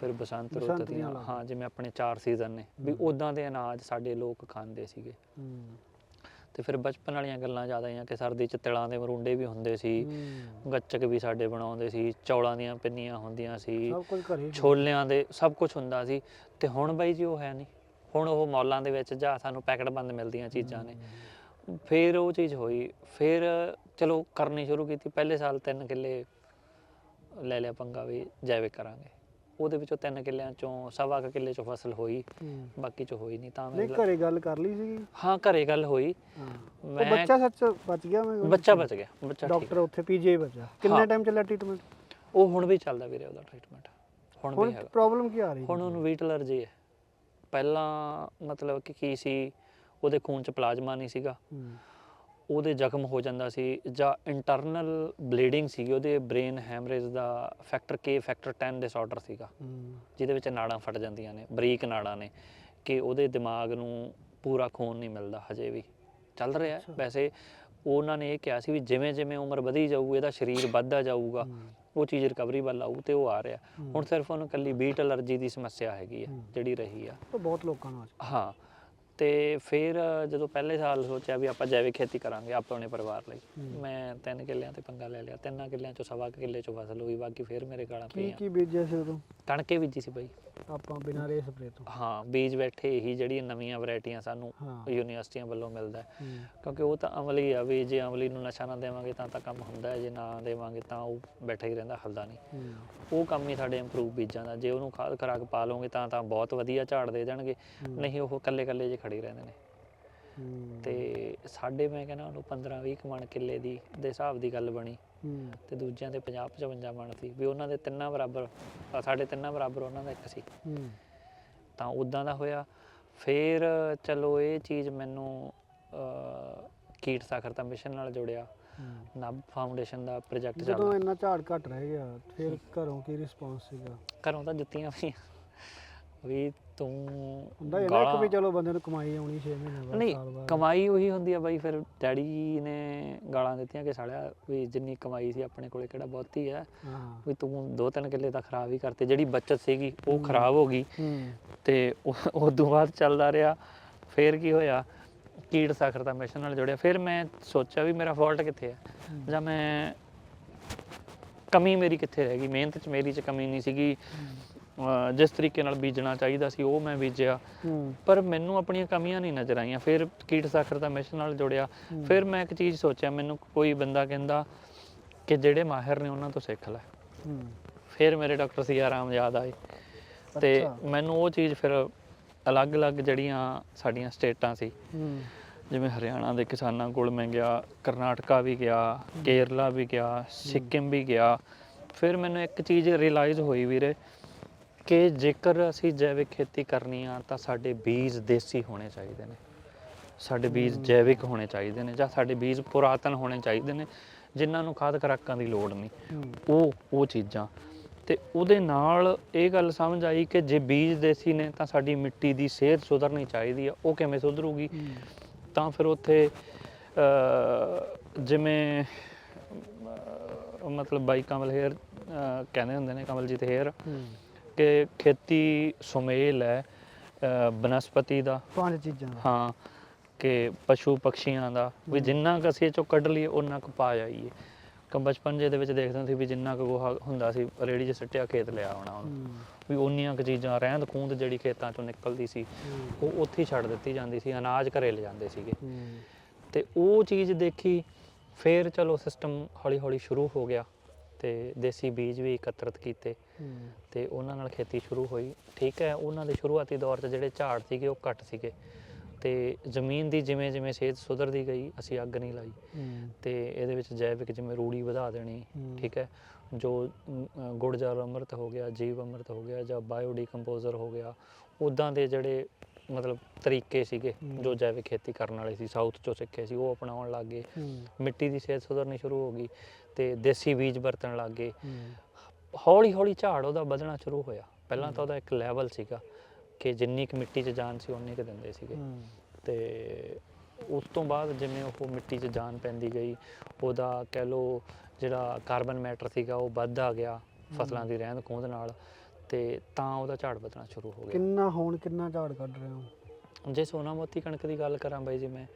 A: ਫਿਰ ਬਸੰਤ ਰੁੱਤ
B: ਦੀਆਂ।
A: ਹਾਂ ਜਿਵੇਂ ਆਪਣੇ ਚਾਰ ਸੀਜ਼ਨ ਨੇ ਵੀ। ਉਦਾਂ ਦੇ ਅਨਾਜ ਸਾਡੇ ਲੋਕ ਖਾਂਦੇ ਸੀਗੇ ਤੇ ਫਿਰ ਬਚਪਨ ਵਾਲੀਆਂ ਗੱਲਾਂ ਜ਼ਿਆਦਾ ਆਈਆਂ ਕਿ ਸਰਦੀ 'ਚ ਤਿਲਾਂ ਦੇ ਮਰੁੰਡੇ ਵੀ ਹੁੰਦੇ ਸੀ ਗੱਚਕ ਵੀ ਸਾਡੇ ਬਣਾਉਂਦੇ ਸੀ ਚੌਲਾਂ ਦੀਆਂ ਪਿੰਨੀਆਂ ਹੁੰਦੀਆਂ ਸੀ
B: ਸਭ ਕੁਝ ਘਰੇ ਹੀ
A: ਛੋਲਿਆਂ ਦੇ ਸਭ ਕੁਝ ਹੁੰਦਾ ਸੀ ਤੇ ਹੁਣ ਬਾਈ ਜੀ ਉਹ ਹੈ ਨਹੀਂ। ਹੁਣ ਉਹ ਮੌਲਾਂ ਦੇ ਵਿੱਚ ਜਾਂ ਸਾਨੂੰ ਪੈਕਟ ਬੰਦ ਮਿਲਦੀਆਂ ਚੀਜ਼ਾਂ ਨੇ। ਫਿਰ ਉਹ ਚੀਜ਼ ਹੋਈ ਫਿਰ ਚਲੋ ਕਰਨੀ ਸ਼ੁਰੂ ਕੀਤੀ ਪਹਿਲੇ ਸਾਲ ਤਿੰਨ ਕਿੱਲੇ ਲੈ ਲਿਆ ਪੰਗਾ ਵੀ ਜੈਵਿਕ ਕਰਾਂਗੇ। ਉਹਦੇ ਵਿੱਚੋਂ ਤਿੰਨ ਕਿੱਲਿਆਂ ਚੋਂ ਸਵਾ ਕੁ ਕਿੱਲੇ ਚੋਂ ਫਸਲ ਹੋਈ
B: ਹੂੰ।
A: ਬਾਕੀ ਚ ਹੋਈ ਨਹੀਂ ਤਾਂ
B: ਨਹੀਂ
A: ਮੈਂ
B: ਘਰੇ ਗੱਲ ਕਰ ਲਈ ਸੀਗੀ?
A: ਹਾਂ ਘਰੇ ਗੱਲ ਹੋਈ।
B: ਹਾਂ। ਉਹ
A: ਮੈਂ
B: ਬੱਚਾ ਸੱਚ ਬਚ ਗਿਆ ਮੈਂ
A: ਬੱਚਾ ਬਚ ਗਿਆ ਬੱਚਾ ਠੀਕ
B: ਡਾਕਟਰ ਉੱਥੇ ਪੀਜੀ ਬਚਿਆ ਕਿੰਨੇ
A: ਹਾਂ।
B: ਟਾਈਮ ਚੱਲਿਆ ਟ੍ਰੀਟਮੈਂਟ
A: ਉਹ ਹੁਣ ਵੀ ਚੱਲਦਾ ਵੀਰੇ ਉਹਦਾ ਟ੍ਰੀਟਮੈਂਟ ਹੁਣ
B: ਹੁਣ
A: ਵੀ ਹੈਗਾ।
B: ਪ੍ਰੋਬਲਮ ਕੀ ਆ ਰਹੀ?
A: ਹੁਣ ਉਹਨੂੰ ਵੀਟ ਅਲਰਜੀ ਹੈ। ਪਹਿਲਾਂ ਮਤਲਬ ਕਿ ਕੀ ਸੀ ਉਹਦੇ ਖੂਨ ਚ ਪਲਾਜ਼ਮਾ ਨਹੀਂ ਸੀਗਾ।
B: ਹੂੰ,
A: ਉਹਦੇ ਜ਼ਖਮ ਹੋ ਜਾਂਦਾ ਸੀ ਜਾਂ ਇੰਟਰਨਲ ਬਲੀਡਿੰਗ ਸੀਗੀ ਉਹਦੇ ਬ੍ਰੇਨ ਹੈਮਰੇਜ ਦਾ ਫੈਕਟਰ K ਫੈਕਟਰ 10 ਡਿਸਆਰਡਰ ਸੀਗਾ ਜਿਹਦੇ ਵਿੱਚ ਨਾੜਾਂ ਫਟ ਜਾਂਦੀਆਂ ਨੇ ਬਰੀਕ ਨਾੜਾਂ ਨੇ ਕਿ ਉਹਦੇ ਦਿਮਾਗ ਨੂੰ ਪੂਰਾ ਖੂਨ ਨਹੀਂ ਮਿਲਦਾ ਹਜੇ ਵੀ। ਚੱਲ ਰਿਹਾ। ਵੈਸੇ ਉਹਨਾਂ ਨੇ ਇਹ ਕਿਹਾ ਸੀ ਵੀ ਜਿਵੇਂ ਜਿਵੇਂ ਉਮਰ ਵਧੀ ਜਾਊ ਇਹਦਾ ਸਰੀਰ ਵੱਧਦਾ ਜਾਊਗਾ ਉਹ ਚੀਜ਼ ਰਿਕਵਰੀ ਵੱਲ ਆਊ ਤੇ ਉਹ ਆ ਰਿਹਾ। ਹੁਣ ਸਿਰਫ ਉਹਨੂੰ ਕੱਲੀ ਬੀਟ ਅਲਰਜੀ ਦੀ ਸਮੱਸਿਆ ਹੈਗੀ ਆ
B: ਹੂੰ।
A: ਜਿਹੜੀ ਰਹੀ ਆ।
B: ਬਹੁਤ ਲੋਕਾਂ ਨੂੰ
A: ਹਾਂ। ਤੇ ਫਿਰ ਜਦੋਂ ਪਹਿਲੇ ਸਾਲ ਸੋਚਿਆ ਵੀ ਆਪਾਂ ਜੈਵਿਕ ਖੇਤੀ ਕਰਾਂਗੇ ਆਪਣੇ ਪਰਿਵਾਰ ਲਈ। ਮੈਂ ਤਿੰਨ ਕਿੱਲਿਆਂ ਤੇ ਪੰਗਾ ਲੈ ਲਿਆ ਤਿੰਨਾਂ ਕਿੱਲਿਆਂ ਚੋਂ ਸਵਾ ਕੁ ਕਿੱਲੇ ਚੋਂ ਫਸਲ ਹੋਈ ਬਾਕੀ ਫਿਰ ਮੇਰੇ ਗਾਲਾਂ
B: ਕੀ
A: ਪਈਆਂ।
B: ਕੀ ਬੀਜਿਆ ਸੀ ਉਦੋਂ?
A: ਕਣਕੇ ਬੀਜੀ ਸੀ ਬਾਈ।
B: ਆਪਾਂ ਬਿਨਾਂ ਰੇ ਸਪਰੇ ਤੋਂ।
A: ਹਾਂ ਬੀਜ ਬੈਠੇ ਇਹੀ ਜਿਹੜੀਆਂ ਨਵੀਆਂ ਵੈਰਾਈਟੀਆਂ ਸਾਨੂੰ
B: ਹਾਂ।
A: ਯੂਨੀਵਰਸਿਟੀਆਂ ਵੱਲੋਂ ਮਿਲਦਾ ਹੈ।
B: ਹੂੰ,
A: ਕਿਉਂਕਿ ਉਹ ਤਾਂ ਅਮਲੀ ਆ ਵੀ ਜੇ ਅਮਲੀ ਨੂੰ ਨਸ਼ਾ ਨਾ ਦੇਵਾਂਗੇ ਤਾਂ ਤਾਂ ਕੰਮ ਹੁੰਦਾ ਹੈ ਜੇ ਨਾ ਦੇਵਾਂਗੇ ਤਾਂ ਉਹ ਬੈਠਾ ਹੀ ਰਹਿੰਦਾ ਹਲਦਾ ਨਹੀਂ।
B: ਹੂੰ,
A: ਉਹ ਕੰਮ ਹੀ ਸਾਡੇ ਇੰਪਰੂਵ ਬੀਜਾਂ ਦਾ ਜੇ ਉਹਨੂੰ ਖਾਦ ਖਰਾਕ ਪਾ ਲਓਗੇ ਤਾਂ ਤਾਂ ਬਹੁਤ ਵਧੀਆ ਝਾੜ ਦੇ ਦੇਣਗੇ
B: ਹੂੰ,
A: ਨਹੀਂ ਉਹ ਕੱਲੇ ਕੱਲੇ ਜੇ ਖੜੇ ਰਹਿੰਦੇ ਨੇ।
B: ਹੂੰ,
A: ਤੇ ਸਾਡੇ ਮੈਂ ਕਹਿੰਦਾ ਉਹਨੂੰ 15 20 ਮਣ ਕਿੱਲੇ ਦੀ ਦੇ ਹਿਸਾਬ ਦੀ ਗੱਲ ਬਣੀ।
B: ਹੂੰ,
A: ਤੇ ਦੂਜਿਆਂ ਦੇ 50 55 ਮਣ ਸੀ ਵੀ ਉਹਨਾਂ ਦੇ ਤਿੰਨਾਂ ਬਰਾਬਰ ਸਾਡੇ ਤਿੰਨਾਂ ਬਰਾਬਰ ਉਹਨਾਂ ਦਾ ਇੱਕ ਸੀ। ਤਾਂ ਉਦਾਂ ਦਾ ਹੋਇਆ। ਫਿਰ ਚਲੋ ਇਹ ਚੀਜ਼ ਮੈਨੂੰ ਕੀਟ ਸਾਖਰਤਾ ਮਿਸ਼ਨ ਨਾਲ ਜੁੜਿਆ। ਨਬ ਫਾਊਂਡੇਸ਼ਨ ਦਾ ਪ੍ਰੋਜੈਕਟ
B: ਜਦੋਂ
A: ਚੱਲਦਾ।
B: ਇੰਨਾ ਝਾੜ ਘਟ ਰਹਿ ਗਿਆ ਫਿਰ ਘਰੋਂ ਕੀ ਰਿਸਪੌਂਸ ਸੀਗਾ?
A: ਘਰੋਂ ਤਾਂ ਜੁੱਤੀਆਂ ਵੀ ਵੀ ਤੂੰ
B: ਹੁੰਦਾ ਇਹ ਨਾ ਕਿ ਵੀ ਚਲੋ ਬੰਦੇ ਨੂੰ ਕਮਾਈ ਆਉਣੀ 6 ਮਹੀਨੇ ਬਾਅਦ
A: ਨਹੀਂ
B: ਬਾਅਦ।
A: ਕਮਾਈ ਉਹੀ ਹੁੰਦੀ ਆ ਬਾਈ ਫਿਰ ਡੈਡੀ ਨੇ ਗਾਲਾਂ ਦਿੱਤੀਆਂ ਕਿ ਸਾਲਿਆ ਵੀ ਜਿੰਨੀ ਕਮਾਈ ਸੀ ਆਪਣੇ ਕੋਲੇ ਕਿਹੜਾ ਬਹੁਤੀ ਆ।
B: ਹਾਂ।
A: ਵੀ ਤੂੰ ਦੋ ਤਿੰਨ ਕਿੱਲੇ ਤਾਂ ਖਰਾਬ ਹੀ ਕਰਤੇ ਜਿਹੜੀ ਬੱਚਤ ਸੀਗੀ ਉਹ। ਖਰਾਬ ਹੋ ਗਈ।
B: ਹੂੰ।
A: ਤੇ ਉਹ ਤੋਂ ਬਾਅਦ ਚੱਲਦਾ ਰਿਹਾ ਫਿਰ ਕੀ ਹੋਇਆ? ਕੀਟ ਸਾਖਰਤਾ ਮਿਸ਼ਨ ਨਾਲ ਜੁੜਿਆ। ਫਿਰ ਮੈਂ ਸੋਚਿਆ ਵੀ ਮੇਰਾ ਫਾਲਟ ਕਿੱਥੇ ਹੈ। ਜਾਂ ਮੈਂ ਕਮੀ ਮੇਰੀ ਕਿੱਥੇ ਰਹਿ ਗਈ? ਮਿਹਨਤ 'ਚ ਮੇਰੀ 'ਚ ਕਮੀ ਨਹੀਂ ਸੀਗੀ। ਜਿਸ ਤਰੀਕੇ ਨਾਲ ਬੀਜਣਾ ਚਾਹੀਦਾ ਸੀ ਉਹ ਮੈਂ ਬੀਜਿਆ। ਪਰ ਮੈਨੂੰ ਆਪਣੀਆਂ ਕਮੀਆਂ ਨਹੀਂ ਨਜ਼ਰ ਆਈਆਂ। ਫਿਰ ਕੀਟ ਸਾਖਰਤਾ ਮਿਸ਼ਨ ਨਾਲ ਜੁੜਿਆ। ਫਿਰ ਮੈਂ ਇੱਕ ਚੀਜ਼ ਸੋਚਿਆ ਮੈਨੂੰ ਕੋਈ ਬੰਦਾ ਕਹਿੰਦਾ ਕਿ ਜਿਹੜੇ ਮਾਹਿਰ ਨੇ ਉਹਨਾਂ ਤੋਂ ਸਿੱਖ ਲੈ। ਫਿਰ ਮੇਰੇ ਡਾਕਟਰ ਸੀ ਆਰਾਮ ਯਾਦ ਆਏ। ਤੇ। ਮੈਨੂੰ ਉਹ ਚੀਜ਼ ਫਿਰ ਅਲੱਗ-ਅਲੱਗ ਜਿਹੜੀਆਂ ਸਾਡੀਆਂ ਸਟੇਟਾਂ ਸੀ। ਜਿਵੇਂ ਹਰਿਆਣਾ ਦੇ ਕਿਸਾਨਾਂ ਕੋਲ ਮੈਂ ਗਿਆ ਕਰਨਾਟਕਾ ਵੀ ਗਿਆ ਕੇਰਲਾ ਵੀ ਗਿਆ ਸਿੱਕਿਮ ਵੀ ਗਿਆ। ਫਿਰ ਮੈਨੂੰ ਇੱਕ ਚੀਜ਼ ਰਿਅਲਾਈਜ਼ ਹੋਈ ਵੀਰੇ ਕਿ ਜੇਕਰ ਅਸੀਂ ਜੈਵਿਕ ਖੇਤੀ ਕਰਨੀ ਆ ਤਾਂ ਸਾਡੇ ਬੀਜ ਦੇਸੀ ਹੋਣੇ ਚਾਹੀਦੇ ਨੇ। ਸਾਡੇ ਬੀਜ ਜੈਵਿਕ ਹੋਣੇ ਚਾਹੀਦੇ ਨੇ ਜਾਂ ਸਾਡੇ ਬੀਜ ਪੁਰਾਤਨ ਹੋਣੇ ਚਾਹੀਦੇ ਨੇ ਜਿਨ੍ਹਾਂ ਨੂੰ ਖਾਦ ਖੁਰਾਕਾਂ ਦੀ ਲੋੜ ਨਹੀਂ। ਉਹ ਉਹ ਚੀਜ਼ਾਂ। ਤੇ ਉਹਦੇ ਨਾਲ ਇਹ ਗੱਲ ਸਮਝ ਆਈ ਕਿ ਜੇ ਬੀਜ ਦੇਸੀ ਨੇ ਤਾਂ ਸਾਡੀ ਮਿੱਟੀ ਦੀ ਸਿਹਤ ਸੁਧਰਨੀ ਚਾਹੀਦੀ ਆ। ਉਹ ਕਿਵੇਂ ਸੁਧਰੂਗੀ? ਤਾਂ ਫਿਰ ਉੱਥੇ ਜਿਵੇਂ ਮਤਲਬ ਬਾਈ ਕਮਲ ਹੇਅਰ ਕਹਿੰਦੇ ਹੁੰਦੇ ਨੇ ਕਮਲਜੀਤ ਹੇਅਰ।
B: ਹੂੰ।
A: ਕਿ ਖੇਤੀ ਸੁਮੇਲ ਹੈ ਬਨਸਪਤੀ ਦਾ।
B: ਪੰਜ ਚੀਜ਼ਾਂ ਦਾ।
A: ਹਾਂ ਕਿ ਪਸ਼ੂ ਪਕਸ਼ੀਆਂ ਦਾ ਵੀ। ਜਿੰਨਾ ਕੁ ਅਸੀਂ ਇਹ ਚੋਂ ਕੱਢ ਲਈਏ ਉਹਨਾਂ ਕੁ ਪਾ ਜਾਈਏ ਕਿ ਬਚਪਨ ਜੇ ਦੇ ਵਿੱਚ ਦੇਖਦੇ ਸੀ ਵੀ ਜਿੰਨਾ ਕੁ ਗੋਹਾ ਹੁੰਦਾ ਸੀ ਰੇੜੀ 'ਚ ਸਿੱਟਿਆ ਖੇਤ ਲਿਆ ਆਉਣਾ ਉਹਨੂੰ। ਵੀ ਉਨੀਆਂ ਕੁ ਚੀਜ਼ਾਂ ਰਹਿੰਦ ਖੂੰਦ ਜਿਹੜੀ ਖੇਤਾਂ ਚੋਂ ਨਿਕਲਦੀ ਸੀ ਉਹ ਉੱਥੇ ਹੀ ਛੱਡ ਦਿੱਤੀ ਜਾਂਦੀ ਸੀ ਅਨਾਜ ਘਰੇ ਲੈ ਜਾਂਦੇ ਸੀਗੇ। ਤੇ ਉਹ ਚੀਜ਼ ਦੇਖੀ ਫਿਰ ਚਲੋ ਸਿਸਟਮ ਹੌਲੀ ਹੌਲੀ ਸ਼ੁਰੂ ਹੋ ਗਿਆ। ਤੇ ਦੇਸੀ ਬੀਜ ਵੀ ਇਕੱਤਰਿਤ ਕੀਤੇ। ਤੇ ਉਹਨਾਂ ਨਾਲ ਖੇਤੀ ਸ਼ੁਰੂ ਹੋਈ। ਠੀਕ ਹੈ ਉਹਨਾਂ ਦੇ ਸ਼ੁਰੂਆਤੀ ਦੌਰ 'ਚ ਜਿਹੜੇ ਝਾੜ ਸੀਗੇ ਉਹ ਘੱਟ ਸੀਗੇ। ਤੇ ਜ਼ਮੀਨ ਦੀ ਜਿਵੇਂ ਜਿਵੇਂ ਸਿਹਤ ਸੁਧਰਦੀ ਗਈ ਅਸੀਂ ਅੱਗ ਨਹੀਂ ਲਾਈ। ਤੇ ਇਹਦੇ ਵਿੱਚ ਜੈਵਿਕ ਜਿਵੇਂ ਰੂੜੀ ਵਧਾ ਦੇਣੀ। ਠੀਕ ਹੈ ਜੋ ਅਮ, ਅ, ਗੁੜ ਜਲ ਅੰਮ੍ਰਿਤ ਹੋ ਗਿਆ ਜੀਵ ਅੰਮ੍ਰਿਤ ਹੋ ਗਿਆ ਜਾਂ ਬਾਇਓ ਡੀਕੰਪੋਜ਼ਰ ਹੋ ਗਿਆ ਉਦਾਂ ਦੇ ਜਿਹੜੇ ਮਤਲਬ ਤਰੀਕੇ ਸੀਗੇ। ਜੋ ਜੈਵਿਕ ਖੇਤੀ ਕਰਨ ਵਾਲੇ ਸੀ ਸਾਊਥ ਚੋਂ ਸਿੱਖੇ ਸੀ ਉਹ ਅਪਣਾਉਣ ਲੱਗ ਗਏ। ਮਿੱਟੀ ਦੀ ਸਿਹਤ ਸੁਧਰਨੀ ਸ਼ੁਰੂ ਹੋ ਗਈ ਤੇ ਦੇਸੀ ਬੀਜ ਵਰਤਣ ਲੱਗ ਗਏ। ਹੌਲੀ ਹੌਲੀ ਝਾੜ ਉਹਦਾ ਵਧਣਾ ਸ਼ੁਰੂ ਹੋਇਆ। ਪਹਿਲਾਂ ਤਾਂ ਉਹਦਾ ਇੱਕ ਲੈਵਲ ਸੀਗਾ ਕਿ ਜਿੰਨੀ ਕੁ ਮਿੱਟੀ 'ਚ ਜਾਨ ਸੀ ਉਨੀ ਕੁ ਦਿੰਦੇ ਸੀਗੇ। ਤੇ ਉਸ ਤੋਂ ਬਾਅਦ ਜਿਵੇਂ ਉਹ ਮਿੱਟੀ 'ਚ ਜਾਨ ਪੈਂਦੀ ਗਈ ਉਹਦਾ ਕਹਿ ਲਓ ਜਿਹੜਾ ਕਾਰਬਨ ਮੈਟਰ ਸੀਗਾ ਉਹ ਵੱਧਦਾ ਗਿਆ ਫਸਲਾਂ ਦੀ ਰਹਿੰਦ ਖੂੰਹਦ ਨਾਲ। ਤੇ ਤਾਂ ਉਹਦਾ ਝਾੜ ਵਧਣਾ ਸ਼ੁਰੂ ਹੋ ਗਿਆ।
B: ਕਿੰਨਾ ਹੁਣ ਕਿੰਨਾ ਝਾੜ ਕੱਢ ਰਹੇ ਹੋ?
A: ਜੇ ਸੋਨਾ ਮੋਤੀ ਕਣਕ ਦੀ ਗੱਲ ਕਰਾਂ ਬਾਈ ਜੀ ਮੈਂ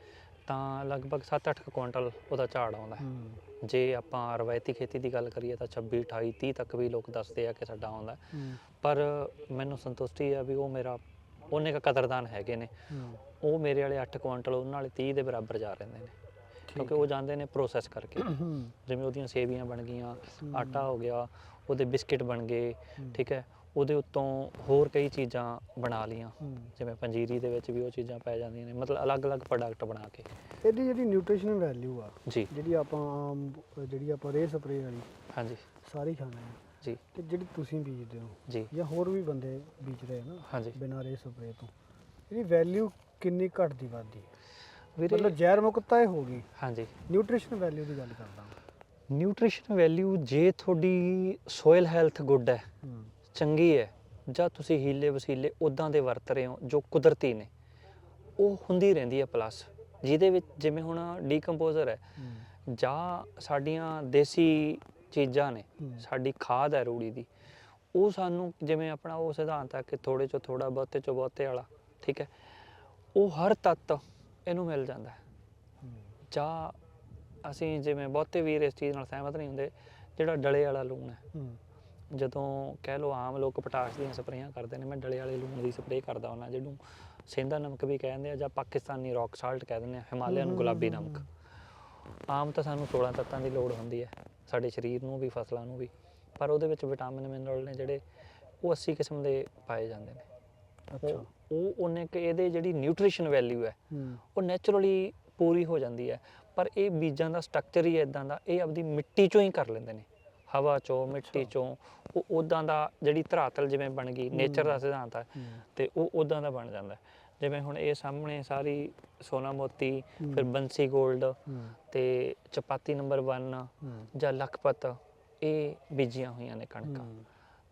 A: ਤਾਂ ਲਗਭਗ 7-8 ਕੁਇੰਟਲ ਉਹਦਾ ਝਾੜ ਆਉਂਦਾ ਹੈ।
B: ਹੂੰ।
A: ਜੇ ਆਪਾਂ ਰਵਾਇਤੀ ਖੇਤੀ ਦੀ ਗੱਲ ਕਰੀਏ ਤਾਂ 26 28 30 ਤੱਕ ਵੀ ਲੋਕ ਦੱਸਦੇ ਆ ਕਿ ਸਾਡਾ ਆਉਂਦਾ ਹੈ।
B: ਹੂੰ।
A: ਪਰ ਮੈਨੂੰ ਸੰਤੁਸ਼ਟੀ ਆ ਵੀ ਉਹ ਮੇਰਾ ਉਹਨੇ ਕ ਕਦਰਦਾਨ ਹੈਗੇ ਨੇ।
B: ਹੂੰ।
A: ਉਹ ਮੇਰੇ ਵਾਲੇ 8 ਕੁਇੰਟਲ ਉਹਨਾਂ ਵਾਲੇ 30 ਦੇ ਬਰਾਬਰ ਜਾ ਰਹੇ ਨੇ। ਕਿਉਂਕਿ ਉਹ ਜਾਂਦੇ ਨੇ ਪ੍ਰੋਸੈਸ ਕਰਕੇ।
B: ਹੂੰ।
A: ਜਿਵੇਂ ਉਹਦੀਆਂ ਸੇਵੀਆਂ ਬਣ ਗਈਆਂ। ਆਟਾ ਹੋ ਗਿਆ ਉਹਦੇ ਬਿਸਕਿਟ ਬਣ ਗਏ। ਠੀਕ ਹੈ। ਉਹਦੇ ਉੱਤੋਂ ਹੋਰ ਕਈ ਚੀਜ਼ਾਂ ਬਣਾ ਲੀਆਂ
B: ਹੂੰ।
A: ਜਿਵੇਂ ਪੰਜੀਰੀ ਦੇ ਵਿੱਚ ਵੀ ਉਹ ਚੀਜ਼ਾਂ ਪੈ ਜਾਂਦੀਆਂ ਨੇ। ਮਤਲਬ ਅਲੱਗ-ਅਲੱਗ ਪ੍ਰੋਡਕਟ ਬਣਾ ਕੇ।
B: ਇਹਦੀ ਜਿਹੜੀ ਨਿਊਟ੍ਰੀਸ਼ਨ ਵੈਲਿਊ ਆ
A: ਜੀ।
B: ਜਿਹੜੀ ਆਪਾਂ ਆਮ ਜਿਹੜੀ ਆਪਾਂ ਰੇ ਸਪਰੇ ਵਾਲੀ
A: ਹਾਂਜੀ।
B: ਸਾਰੀ ਖਾਂਦੇ ਆ।
A: ਜੀ।
B: ਤੇ ਜਿਹੜੀ ਤੁਸੀਂ ਬੀਜਦੇ ਹੋ
A: ਜੀ।
B: ਜਾਂ ਹੋਰ ਵੀ ਬੰਦੇ ਬੀਜ ਰਹੇ ਆ ਨਾ
A: ਹਾਂਜੀ।
B: ਬਿਨਾਂ ਰੇ ਸਪਰੇ ਤੋਂ ਇਹਦੀ ਵੈਲਿਊ ਕਿੰਨੀ ਘਟਦੀ ਵੱਧਦੀ
A: ਵੀਰੇ
B: ਮਤਲਬ ਜ਼ਹਿਰ ਮੁਕਤਾ ਇਹ ਹੋ ਗਈ।
A: ਹਾਂਜੀ।
B: ਨਿਊਟ੍ਰੀਸ਼ਨ ਵੈਲਿਊ ਦੀ ਗੱਲ ਕਰਦਾ।
A: ਨਿਊਟ੍ਰੀਸ਼ਨ ਵੈਲਿਊ ਜੇ ਤੁਹਾਡੀ ਸੋਇਲ ਹੈਲਥ ਗੁੱਡ ਹੈ
B: ਹੂੰ।
A: ਚੰਗੀ ਹੈ ਜਾਂ ਤੁਸੀਂ ਹੀਲੇ ਵਸੀਲੇ ਉਦਾਂ ਦੇ ਵਰਤ ਰਹੇ ਹੋ ਜੋ ਕੁਦਰਤੀ ਨੇ ਉਹ ਹੁੰਦੀ ਰਹਿੰਦੀ ਹੈ ਪਲੱਸ ਜਿਹਦੇ ਵਿੱਚ ਜਿਵੇਂ ਹੁਣ ਡੀਕੰਪੋਜ਼ਰ ਹੈ ਜਾਂ ਸਾਡੀਆਂ ਦੇਸੀ ਚੀਜ਼ਾਂ ਨੇ। ਸਾਡੀ ਖਾਦ ਹੈ ਰੂੜੀ ਦੀ ਉਹ ਸਾਨੂੰ ਜਿਵੇਂ ਆਪਣਾ ਉਹ ਸਿਧਾਂਤ ਹੈ ਕਿ ਥੋੜੇ ਚੋਂ ਥੋੜਾ ਬਹੁਤੇ ਚੋਂ ਬਹੁਤੇ ਵਾਲਾ ਠੀਕ ਹੈ ਉਹ ਹਰ ਤੱਤ ਇਹਨੂੰ ਮਿਲ ਜਾਂਦਾ ਹੈ। ਜਾਂ ਅਸੀਂ ਜਿਵੇਂ ਬਹੁਤੇ ਵੀਰ ਇਸ ਚੀਜ਼ ਨਾਲ ਸਹਿਮਤ ਨਹੀਂ ਹੁੰਦੇ ਜਿਹੜਾ ਡਲੇ ਵਾਲਾ ਲੂਣ ਹੂੰ। ਜਦੋਂ ਕਹਿ ਲਓ ਆਮ ਲੋਕ ਪਟਾਸ਼ ਦੀਆਂ ਸਪਰੇਆਂ ਕਰਦੇ ਨੇ ਮੈਂ ਡਲੇ ਵਾਲੇ ਲੂਣ ਦੀ ਸਪਰੇਅ ਕਰਦਾ ਉਹਨਾਂ ਜਿਹਨੂੰ ਸਿੰਧਾ ਨਮਕ ਵੀ ਕਹਿੰਦੇ ਆ ਜਾਂ ਪਾਕਿਸਤਾਨੀ ਰੌਕ ਸਾਲਟ ਕਹਿ ਦਿੰਦੇ ਆ ਹਿਮਾਲਿਅਨ
B: ਹਮ,
A: ਗੁਲਾਬੀ ਨਮਕ। ਆਮ ਤਾਂ ਸਾਨੂੰ 16 ਤੱਤਾਂ ਦੀ ਲੋੜ ਹੁੰਦੀ ਹੈ ਸਾਡੇ ਸਰੀਰ ਨੂੰ ਵੀ ਫਸਲਾਂ ਨੂੰ ਵੀ ਪਰ ਉਹਦੇ ਵਿੱਚ ਵਿਟਾਮਿਨ ਮਿਨਰਲ ਨੇ ਜਿਹੜੇ ਉਹ 80 ਕਿਸਮ ਦੇ ਪਾਏ ਜਾਂਦੇ ਨੇ।
B: ਅੱਛਾ।
A: ਉਹ ਉਹ ਉਹਨੇ ਕਿ ਇਹਦੇ ਜਿਹੜੀ ਨਿਊਟ੍ਰੀਸ਼ਨ ਵੈਲਿਊ ਹੈ
B: ਹੂੰ।
A: ਉਹ ਨੇਚਰਲੀ ਪੂਰੀ ਹੋ ਜਾਂਦੀ ਹੈ ਪਰ ਇਹ ਬੀਜਾਂ ਦਾ ਸਟਰਕਚਰ ਹੀ ਇਦਾਂ ਦਾ ਇਹ ਆਪਦੀ ਮਿੱਟੀ ਚੋਂ ਹੀ ਕਰ ਲੈਂਦੇ ਨੇ। ਹਵਾ ਚੋਂ ਮਿੱਟੀ। ਚੋਂ ਉਹ ਉਦਾਂ ਦਾ ਜਿਹੜੀ ਧਰਾਤਲ ਜਿਵੇਂ ਬਣ ਗਈ ਨੇਚਰ ਦਾ। ਸਿਧਾਂਤ ਹੈ ਤੇ ਉਹ ਉਦਾਂ ਦਾ ਬਣ ਜਾਂਦਾ। ਜਿਵੇਂ ਹੁਣ ਇਹ ਸਾਹਮਣੇ ਸਾਰੀ ਸੋਨਾ ਮੋਤੀ ਫਿਰ। ਬੰਸੀ 골ਡ
B: ਹੂੰ
A: ਤੇ ਚਪਾਤੀ ਨੰਬਰ 1
B: ਹੂੰ
A: ਜਾਂ ਲਖਪਤ ਇਹ ਬੀਜੀਆਂ ਹੋਈਆਂ ਨੇ ਕਣਕਾਂ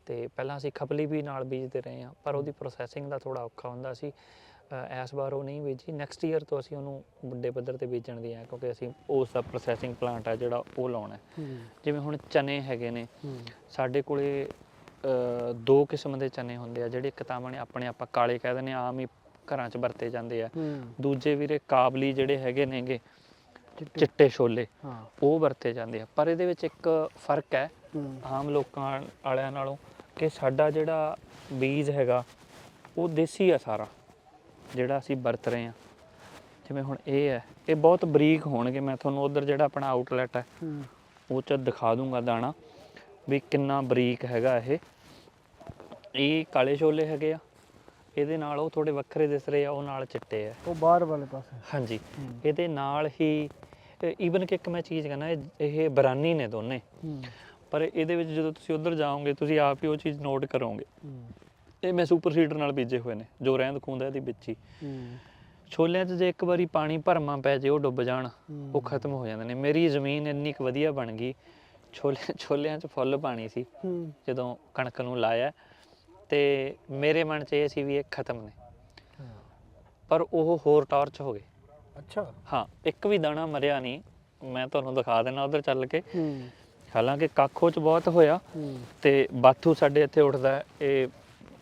A: ਤੇ ਪਹਿਲਾਂ ਅਸੀਂ ਖਪਲੀ ਵੀ ਨਾਲ ਬੀਜਦੇ ਰਹੇ ਹਾਂ ਪਰ ਉਹਦੀ ਪ੍ਰੋਸੈਸਿੰਗ ਦਾ ਥੋੜਾ ਔਖਾ ਹੁੰਦਾ ਸੀ ਇਸ ਵਾਰ ਉਹ ਨਹੀਂ ਬੀਜੀ। ਨੈਕਸਟ ਈਅਰ ਤੋਂ ਅਸੀਂ ਉਹਨੂੰ ਵੱਡੇ ਪੱਧਰ ਤੇ ਬੀਜਣ ਦੀ ਹੈ ਕਿਉਂਕਿ ਅਸੀਂ ਉਸ ਦਾ ਪ੍ਰੋਸੈਸਿੰਗ ਪਲਾਂਟ ਹੈ ਜਿਹੜਾ ਉਹ ਲਾਉਣਾ ਜਿਵੇਂ ਹੁਣ ਚਨੇ ਹੈਗੇ ਨੇ ਸਾਡੇ ਕੋਲੇ ਦੋ ਕਿਸਮ ਦੇ ਚਨੇ ਹੁੰਦੇ ਆ ਜਿਹੜੇ ਇੱਕ ਤਾਂ ਆਪਣੇ ਆਪਣੇ ਆਪਾਂ ਕਾਲੇ ਕਹਿ ਦਿੰਦੇ ਹਾਂ, ਆਮ ਹੀ ਘਰਾਂ 'ਚ ਵਰਤੇ ਜਾਂਦੇ ਆ। ਦੂਜੇ ਵੀਰੇ ਕਾਬਲੀ ਜਿਹੜੇ ਹੈਗੇ ਨੇਗੇ
B: ਚਿੱਟੇ।
A: ਛੋਲੇ ਉਹ ਵਰਤੇ ਜਾਂਦੇ ਆ। ਪਰ ਇਹਦੇ ਵਿੱਚ ਇੱਕ ਫ਼ਰਕ ਹੈ
B: ਹੂੰ।
A: ਆਮ ਲੋਕਾਂ ਵਾਲਿਆਂ ਨਾਲੋਂ ਕਿ ਸਾਡਾ ਜਿਹੜਾ ਬੀਜ ਹੈਗਾ ਉਹ ਦੇਸੀ ਆ ਸਾਰਾ। ਜਿਹੜਾ ਅਸੀਂ ਵਰਤ ਰਹੇ ਹਾਂ। ਜਿਵੇਂ ਹੁਣ ਇਹ ਹੈ ਇਹ ਬਹੁਤ ਬਰੀਕ ਹੋਣਗੇ ਮੈਂ ਤੁਹਾਨੂੰ ਉਧਰ ਜਿਹੜਾ ਆਪਣਾ ਆਊਟਲੈਟ ਹੈ ਉਹ ਚ ਦਿਖਾ ਦੂੰਗਾ ਦਾਣਾ ਵੀ ਕਿੰਨਾ ਬਰੀਕ ਹੈਗਾ ਇਹ। ਇਹ ਕਾਲੇ ਛੋਲੇ ਹੈਗੇ ਆ ਇਹਦੇ ਨਾਲ ਉਹ ਥੋੜੇ ਵੱਖਰੇ ਦਿਸ ਰਹੇ ਆ ਉਹ ਨਾਲ ਚਿੱਟੇ ਆ।
B: ਉਹ ਬਾਹਰ ਵਾਲੇ ਪਾਸੇ।
A: ਹਾਂਜੀ। ਇਹਦੇ ਨਾਲ ਹੀ ਈਵਨ ਕਿ ਇੱਕ ਮੈਂ ਚੀਜ਼ ਕਹਿੰਦਾ ਇਹ ਬਰਾਨੀ ਨੇ ਦੋਨੇ। ਪਰ ਇਹਦੇ ਵਿੱਚ ਜਦੋਂ ਤੁਸੀਂ ਉਧਰ ਜਾਓਗੇ ਤੁਸੀਂ ਆਪ ਹੀ ਉਹ ਚੀਜ਼ ਨੋਟ ਕਰੋਗੇ। ਇਹ ਮੈਂ ਸੁਪਰ ਸੀਡਰ ਨਾਲ ਬੀਜੇ ਹੋਏ ਨੇ ਜੋ ਰਹਿੰਦ ਖੂੰਦਾ ਇਹਦੇ ਵਿੱਚ ਹੀ।
B: ਹੂੰ।
A: ਛੋਲਿਆਂ 'ਚ ਜੇ ਇੱਕ ਵਾਰੀ ਪਾਣੀ ਭਰਮਾ ਪੈ ਜੇ ਉਹ ਡੁੱਬ ਜਾਣ ਉਹ। ਖਤਮ ਹੋ ਜਾਂਦੇ ਨੇ। ਮੇਰੀ ਜ਼ਮੀਨ ਇੰਨੀ ਕੁ ਵਧੀਆ ਬਣ ਗਈ ਛੋਲੇ ਛੋਲਿਆਂ 'ਚ ਫੁੱਲ ਪਾਣੀ ਸੀ ਜਦੋਂ ਕਣਕ ਨੂੰ ਲਾਇਆ। ਤੇ ਮੇਰੇ ਮਨ 'ਚ ਇਹ ਸੀ ਵੀ ਇਹ ਖਤਮ ਨੇ। ਪਰ ਉਹ ਹੋਰ ਟਾਰਚ ਹੋ ਗਏ।
B: ਅੱਛਾ।
A: ਹਾਂ ਇੱਕ ਵੀ ਦਾਣਾ ਮਰਿਆ ਨਹੀਂ ਮੈਂ ਤੁਹਾਨੂੰ ਦਿਖਾ ਦੇਣਾ ਉਧਰ ਚੱਲ ਕੇ। ਹਾਲਾਂਕਿ ਕਾਖੋ 'ਚ ਬਹੁਤ ਹੋਇਆ ਤੇ ਬਾਥੂ ਸਾਡੇ ਇੱਥੇ ਉੱਠਦਾ। ਇਹ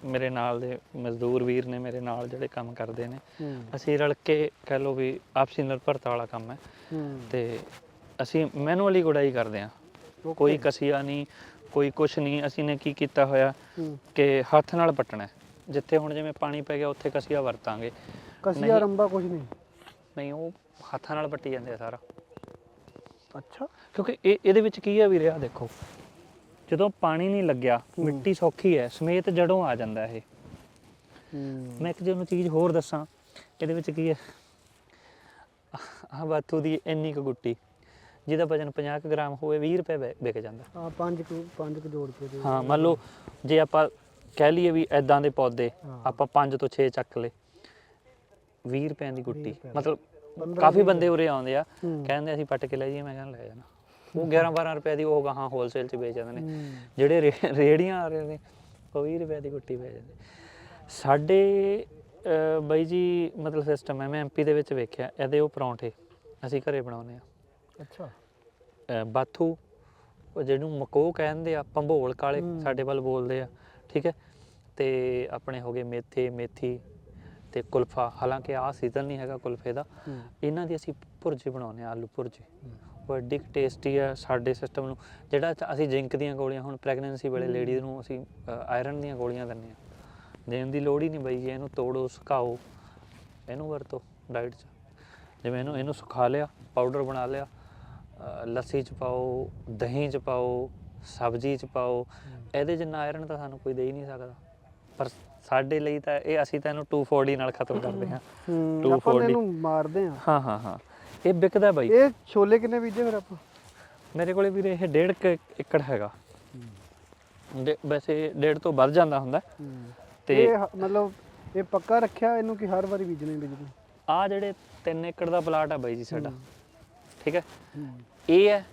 A: ਮੇਰੇ ਨਾਲ ਦੇ ਮਜ਼ਦੂਰ ਵੀਰ ਨੇ ਮੇਰੇ ਨਾਲ ਜਿਹੜੇ ਕੰਮ ਕਰਦੇ ਨੇ।
B: ਹੂੰ।
A: ਅਸੀਂ ਰਲ ਕੇ ਕਹਿ ਲਓ ਵੀ ਆਪਸੀ ਨਿਰਭਰਤਾ ਵਾਲਾ ਕੰਮ ਹੈ।
B: ਹੂੰ।
A: ਤੇ ਅਸੀਂ ਮੈਨੂਅਲੀ ਗੁਡਾਈ ਕਰਦੇ ਹਾਂ।
B: Okay.
A: ਕੋਈ ਕਸੀਆ ਨਹੀਂ ਕੋਈ ਕੁਛ ਨਹੀਂ ਅਸੀਂ ਨੇ ਕੀ ਕੀਤਾ ਹੋਇਆ
B: ਹੂੰ।
A: ਕਿ ਹੱਥ ਨਾਲ ਪੱਟਣਾ ਹੈ। ਜਿੱਥੇ ਹੁਣ ਜਿਵੇਂ ਪਾਣੀ ਪੈ ਗਿਆ ਉੱਥੇ ਕਸੀਆ ਵਰਤਾਂਗੇ।
B: ਕਸੀਆ। ਰੰਬਾ ਕੁਝ ਨਹੀਂ?
A: ਨਹੀਂ ਉਹ ਹੱਥਾਂ ਨਾਲ ਪੱਟੀ ਜਾਂਦੇ ਆ ਸਾਰਾ।
B: ਅੱਛਾ।
A: ਕਿਉਂਕਿ ਇਹ ਇਹਦੇ ਵਿੱਚ ਕੀ ਆ ਵੀਰੇ? ਆ ਦੇਖੋ। ਜਦੋਂ ਪਾਣੀ ਨਹੀਂ ਲੱਗਿਆ
B: ਹੂੰ।
A: ਮਿੱਟੀ ਸੌਖੀ ਹੈ ਸਮੇਤ ਜੜੋਂ ਆ ਜਾਂਦਾ ਇਹ
B: ਹੂੰ
A: ਮੈਂ ਇੱਕ ਜਿਹਨੂੰ ਚੀਜ਼ ਹੋਰ ਦੱਸਾਂ ਇਹਦੇ ਵਿੱਚ ਕੀ ਹੈ ਆਹ ਬਾਥੂ ਦੀ ਇੰਨੀ ਕੁ ਗੁੱਟੀ ਜਿਹਦਾ ਵਜਨ 50 ਕੁ ਗ੍ਰਾਮ ਹੋਵੇ 20 ਰੁਪਏ ਵਿਕ ਜਾਂਦਾ
B: ਆ ਪੰਜ ਕੁ ਪੰਜ ਕੁ ਜੋੜ ਕੇ ਦੇ
A: ਹਾਂ ਮੰਨ ਲਓ ਜੇ ਆਪਾਂ ਕਹਿ ਲਈਏ ਵੀ ਐਦਾਂ ਦੇ ਪੌਦੇ
B: ਹਾਂ।
A: ਆਪਾਂ 5 ਤੋਂ 6 ਚੱਕ ਲਏ 20 ਰੁਪਏ ਦੀ ਗੁੱਟੀ
B: ਰੁਪਏ।
A: ਮਤਲਬ ਕਾਫੀ ਬੰਦੇ ਉਰੇ ਆਉਂਦੇ ਆ
B: ਹੂੰ।
A: ਕਹਿੰਦੇ ਅਸੀਂ ਪੱਟ ਕੇ ਲੈ ਜਾਈਏ ਮੈਂ ਕਹਿੰਦਾ ਲੈ ਜਾਣਾ ਉਹ 11 12 ਰੁਪਏ ਦੀ ਉਹ ਗਾਹਾਂ ਹੋਲਸੇਲ 'ਚ ਵੇਚ ਜਾਂਦੇ ਨੇ। ਜਿਹੜੇ ਰੇ- ਰੇਹੜੀਆਂ ਆ ਰਹੇ ਨੇ ਉਹ 20 ਰੁਪਏ ਦੀ ਗੁੱਟੀ ਵੇਚ ਜਾਂਦੇ। ਸਾਡੇ ਅਹ, ਬਾਈ ਜੀ ਮਤਲਬ ਸਿਸਟਮ ਹੈ ਮੈਂ ਐਮਪੀ ਦੇ ਵਿੱਚ ਵੇਖਿਆ ਇਹਦੇ ਉਹ ਪਰੌਂਠੇ ਅਸੀਂ ਘਰੇ ਬਣਾਉਂਦੇ ਆ
B: ਅੱਛਾ।
A: ਬਾਥੂ ਉਹ ਜਿਹਨੂੰ ਮਕੋ ਕਹਿੰਦੇ ਆ ਭੰਬੋਲ ਕਾਲੇ। ਸਾਡੇ ਵੱਲ ਬੋਲਦੇ ਆ ਠੀਕ ਹੈ? ਤੇ ਆਪਣੇ ਹੋ ਗਏ ਮੇਥੇ ਮੇਥੀ ਤੇ ਕੁਲਫਾ। ਹਾਲਾਂਕਿ ਆਹ ਸੀਜ਼ਨ ਨਹੀਂ ਹੈਗਾ ਕੁਲਫੇ ਦਾ।
B: ਹੂੰ।
A: ਇਹਨਾਂ ਦੀ ਅਸੀਂ ਭੁਰਜੀ ਬਣਾਉਂਦੇ ਆ ਆਲੂ ਭੁਰਜੀ। ਐਡੀ ਟੇਸਟੀ ਆ ਸਾਡੇ ਸਿਸਟਮ ਨੂੰ ਜਿਹੜਾ ਅਸੀਂ ਜ਼ਿੰਕ ਦੀਆਂ ਗੋਲੀਆਂ ਹੁਣ ਪ੍ਰੈਗਨੈਂਸੀ ਵੇਲੇ
B: ਹੂੰ।
A: ਲੇਡੀਜ਼ ਨੂੰ ਅਸੀਂ ਆਇਰਨ ਦੀਆਂ ਗੋਲੀਆਂ ਦਿੰਦੇ ਆ ਦੇਣ ਦੀ ਲੋੜ ਹੀ ਨਹੀਂ ਬਈ ਇਹਨੂੰ ਤੋੜੋ ਸੁਕਾਓ ਇਹਨੂੰ ਵਰਤੋ ਡਾਈਟ 'ਚ। ਜਿਵੇਂ ਇਹਨੂੰ ਇਹਨੂੰ ਸੁਖਾ ਲਿਆ ਪਾਊਡਰ ਬਣਾ ਲਿਆ ਲੱਸੀ 'ਚ ਪਾਓ ਦਹੀਂ 'ਚ ਪਾਓ ਸਬਜ਼ੀ 'ਚ ਪਾਓ ਇਹਦੇ ਜਿੰਨਾ ਆਇਰਨ ਤਾਂ ਸਾਨੂੰ ਕੋਈ ਦੇ ਹੀ ਨਹੀਂ ਸਕਦਾ। ਪਰ ਸਾਡੇ ਲਈ ਤਾਂ ਇਹ ਅਸੀਂ ਤਾਂ ਇਹਨੂੰ 240 ਨਾਲ ਖਤਮ ਕਰਦੇ ਹਾਂ।
B: ਹੂੰ।
A: Two
B: ਆਪਾਂ। ਇਹਨੂੰ ਮਾਰਦੇ ਆ
A: ਹਾਂ ਹਾਂ ਹਾਂ। ਇਹ ਵਿਕਦਾ ਬਾਈ।
B: ਇਹ ਛੋਲੇ ਕਿੰਨੇ ਬੀਜੇ ਫਿਰ ਆਪਾਂ?
A: ਮੇਰੇ ਕੋਲੇ ਵੀਰੇ ਇਹ ਡੇਢ ਕੁ ਏਕੜ ਹੈਗਾ। ਡੇ- ਵੈਸੇ ਡੇਢ ਤੋਂ ਵੱਧ ਜਾਂਦਾ ਹੁੰਦਾ। ਤੇ
B: ਇਹ ਹ- ਮਤਲਬ ਇਹ ਪੱਕਾ ਰੱਖਿਆ ਇਹਨੂੰ ਕਿ ਹਰ ਵਾਰੀ ਬੀਜਣਾ ਹੀ ਬੀਜਣਾ?
A: ਆ ਜਿਹੜੇ 3 ਏਕੜ ਦਾ ਪਲਾਟ ਆ ਬਾਈ ਜੀ ਸਾਡਾ। ਠੀਕ ਹੈ?
B: ਹੂੰ।
A: ਇਹ ਹੈ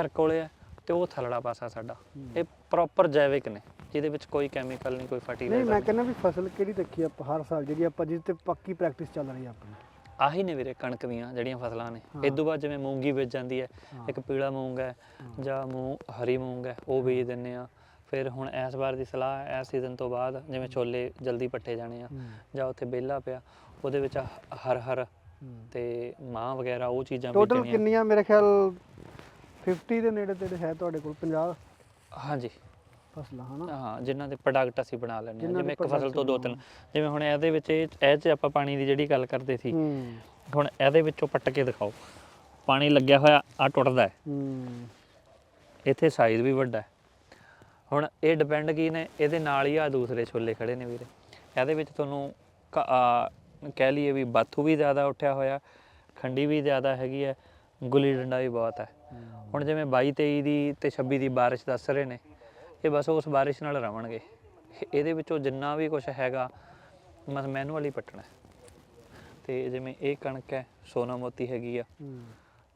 A: ਘਰ ਕੋਲੇ ਹੈ ਤੇ ਉਹ ਥਲੜਾ ਪਾਸਾ ਸਾਡਾ। ਇਹ ਪ੍ਰੋਪਰ ਜੈਵਿਕ ਨੇ ਜਿਹਦੇ ਵਿੱਚ ਕੋਈ ਕੈਮੀਕਲ ਨਹੀਂ ਕੋਈ
B: ਨਹੀਂ
A: ਫਰਟੀਲਾਈਜ਼ਰ
B: ਮੈਂ ਕਹਿੰਦਾ ਵੀ ਫਸਲ ਕਿਹੜੀ ਰੱਖੀ ਆਪਾਂ ਹਰ ਸਾਲ ਜਿਹੜੀ ਆਪਾਂ ਜਿਸ ਤੇ ਪੱਕੀ ਪ੍ਰੈਕਟਿਸ ਚੱਲ ਰਹੀ ਆ ਆਪਣੀ।
A: ਆਹੀ ਨੇ ਵੀਰੇ ਕਣਕ ਦੀਆਂ ਜਿਹੜੀਆਂ ਫਸਲਾਂ ਨੇ
B: ਹਾਂ।
A: ਇਦੋਂ ਬਾਅਦ ਜਿਵੇਂ ਮੂੰਗੀ ਬੀਜ ਜਾਂਦੀ ਹੈ। ਇੱਕ ਪੀਲਾ ਮੂੰਗ ਹੈ ਜਾਂ ਮੂੰਗ ਹਰੀ ਮੂੰਗ ਹੈ ਉਹ ਬੀਜ ਦਿੰਨੇ ਆ ਫਿਰ ਹੁਣ ਇਸ ਵਾਰ ਦੀ ਸਲਾਹ ਇਸ ਸੀਜ਼ਨ ਤੋਂ ਬਾਅਦ ਜਿਵੇਂ ਛੋਲੇ ਜਲਦੀ ਪੱਟੇ ਜਾਣੇ ਆ। ਜਾਂ ਉੱਥੇ ਬੇਲਾ ਪਿਆ ਉਹਦੇ ਵਿੱਚ ਹਰ ਹਰ। ਤੇ ਮਾਂ ਵਗੈਰਾ ਉਹ ਚੀਜ਼ਾਂ
B: ਟੋਟਲ ਕਿੰਨੀਆਂ ਮੇਰੇ ਖਿਆਲ 50 ਦੇ ਨੇੜੇ ਤੇੜੇ ਹੈ ਤੁਹਾਡੇ ਕੋਲ 50
A: ਹਾਂਜੀ
B: ਫਸਲਾਂ ਹਨਾ?
A: ਹਾਂ ਜਿਨ੍ਹਾਂ ਦੇ ਪ੍ਰੋਡਕਟ ਅਸੀਂ ਬਣਾ ਲੈਂਦੇ ਹਾਂ ਜਿਵੇਂ ਇੱਕ ਫਸਲ ਤੋਂ ਦੋ ਤਿੰਨ। ਜਿਵੇਂ ਹੁਣ ਇਹਦੇ ਵਿੱਚ ਇਹ ਇਹ 'ਚ ਆਪਾਂ ਪਾਣੀ ਦੀ ਜਿਹੜੀ ਗੱਲ ਕਰਦੇ ਸੀ ਹੁਣ ਇਹਦੇ ਵਿੱਚੋਂ ਪੱਟ ਕੇ ਦਿਖਾਓ। ਪਾਣੀ ਲੱਗਿਆ ਹੋਇਆ ਆ ਟੁੱਟਦਾ ਹੈ। ਇੱਥੇ ਸਾਈਜ਼ ਵੀ ਵੱਡਾ ਹੈ। ਹੁਣ ਇਹ ਡਿਪੈਂਡ ਕੀ ਨੇ ਇਹਦੇ ਨਾਲ ਹੀ ਆ ਦੂਸਰੇ ਛੋਲੇ ਖੜੇ ਨੇ ਵੀਰੇ। ਇਹਦੇ ਵਿੱਚ ਤੁਹਾਨੂੰ ਕਹਿ ਲਈਏ ਵੀ ਬਾਥੂ ਵੀ ਜ਼ਿਆਦਾ ਉੱਠਿਆ ਹੋਇਆ ਖੰਡੀ ਵੀ ਜ਼ਿਆਦਾ ਹੈਗੀ ਹੈ ਗੁੱਲੀ ਡੰਡਾ ਵੀ ਬਹੁਤ ਹੈ। ਹੁਣ ਜਿਵੇਂ 22 23 ਦੀ ਤੇ 26 ਦੀ ਬਾਰਿਸ਼ ਦੱਸ ਰਹੇ ਨੇ ਇਹ ਬਸ ਉਸ ਬਾਰਿਸ਼ ਨਾਲ ਰਵਣਗੇ ਇਹ- ਇਹਦੇ ਵਿੱਚੋਂ ਜਿੰਨਾ ਵੀ ਕੁਝ ਹੈਗਾ ਬਸ ਮੈਨੂਅਲੀ ਪੱਟਣਾ। ਤੇ ਜਿਵੇਂ ਇਹ ਕਣਕ ਹੈ ਸੋਨਾ ਮੋਤੀ ਹੈਗੀ ਆ।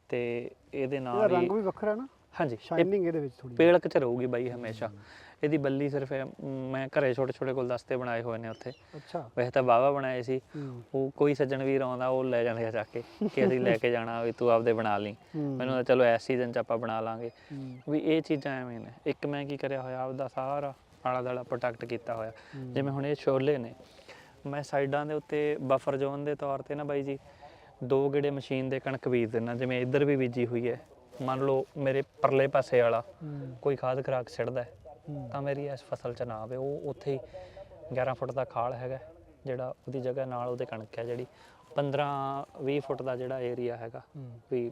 A: ਤੇ ਇਹਦੇ
B: ਇਹਦਾ
A: ਨਾਲ ਹੀ
B: ਰੰਗ ਵੀ ਵੱਖਰਾ ਨਾ।
A: ਹਾਂਜੀ
B: ਸ਼ਾਈਨਿੰਗ ਇਹਦੇ ਵਿੱਚ ਥੋੜੀ
A: ਪੇਲਕ ਚ ਰਹੂਗੀ ਬਾਈ ਹਮੇਸ਼ਾ। ਇਹਦੀ ਬੱਲੀ ਸਿਰਫ ਇਹ, ਮ, ਮੈਂ ਘਰੇ ਛੋਟੇ ਛੋਟੇ ਗੁਲਦਸਤੇ ਬਣਾਏ ਹੋਏ ਨੇ ਉੱਥੇ।
B: ਅੱਛਾ।
A: ਵੈਸੇ ਤਾਂ ਵਾਹਵਾ ਬਣਾਏ ਸੀ।
B: ਹੂੰ।
A: ਉਹ ਕੋਈ ਸੱਜਣ ਵੀਰ ਆਉਂਦਾ ਉਹ ਲੈ ਜਾਂਦੇ ਆ ਚੱਕ ਕੇ ਕਿ ਅਸੀਂ ਲੈ ਕੇ ਜਾਣਾ ਵੀ ਤੂੰ ਆਪਦੇ ਬਣਾ ਲਈ।
B: ਹੂੰ।
A: ਮੈਨੂੰ ਤਾਂ ਚਲੋ ਇਸ ਸੀਜ਼ਨ ਚ ਆਪਾਂ ਬਣਾ ਲਾਂਗੇ।
B: ਹੂੰ।
A: ਵੀ ਇਹ ਚੀਜ਼ਾਂ ਐਵੇਂ ਨੇ। ਇੱਕ ਮੈਂ ਕੀ ਕਰਿਆ ਹੋਇਆ ਆਪਦਾ ਸਾਰਾ ਆਲਾ ਦਾਲਾ ਪ੍ਰੋਟੈਕਟ ਕੀਤਾ ਹੋਇਆ।
B: ਹੂੰ।
A: ਜਿਵੇਂ ਹੁਣ ਇਹ ਛੋਲੇ ਨੇ। ਮੈਂ ਸਾਈਡਾਂ ਦੇ ਉੱਤੇ ਬਫਰ ਜ਼ੋਨ ਦੇ ਤੌਰ ਤੇ ਨਾ ਬਾਈ ਜੀ ਦੋ ਗੇੜੇ ਮਸ਼ੀਨ ਦੇ ਕਣਕ ਬੀਜ ਦਿੰਦਾ। ਜਿਵੇਂ ਇੱਧਰ ਵੀ ਬੀਜੀ ਹੋਈ ਹੈ। ਮੰਨ ਲਓ ਮੇਰੇ ਪਰਲੇ ਪਾਸੇ ਵਾਲਾ। ਕੋਈ ਖਾਦ ਖਰਾਕ ਹੂੰ। ਤਾਂ ਮੇਰੀ ਇਸ ਫਸਲ 'ਚ ਨਾ ਆਵੇ। ਉਹ ਉੱਥੇ ਹੀ 11 ਫੁੱਟ ਦਾ ਖਾਲ ਹੈਗਾ ਜਿਹੜਾ ਉਹਦੀ ਜਗ੍ਹਾ ਨਾਲ ਉਹਦੇ ਕਣਕ ਹੈ ਜਿਹੜੀ। 15 20 ਫੁੱਟ ਦਾ ਜਿਹੜਾ ਏਰੀਆ ਹੈਗਾ। ਵੀ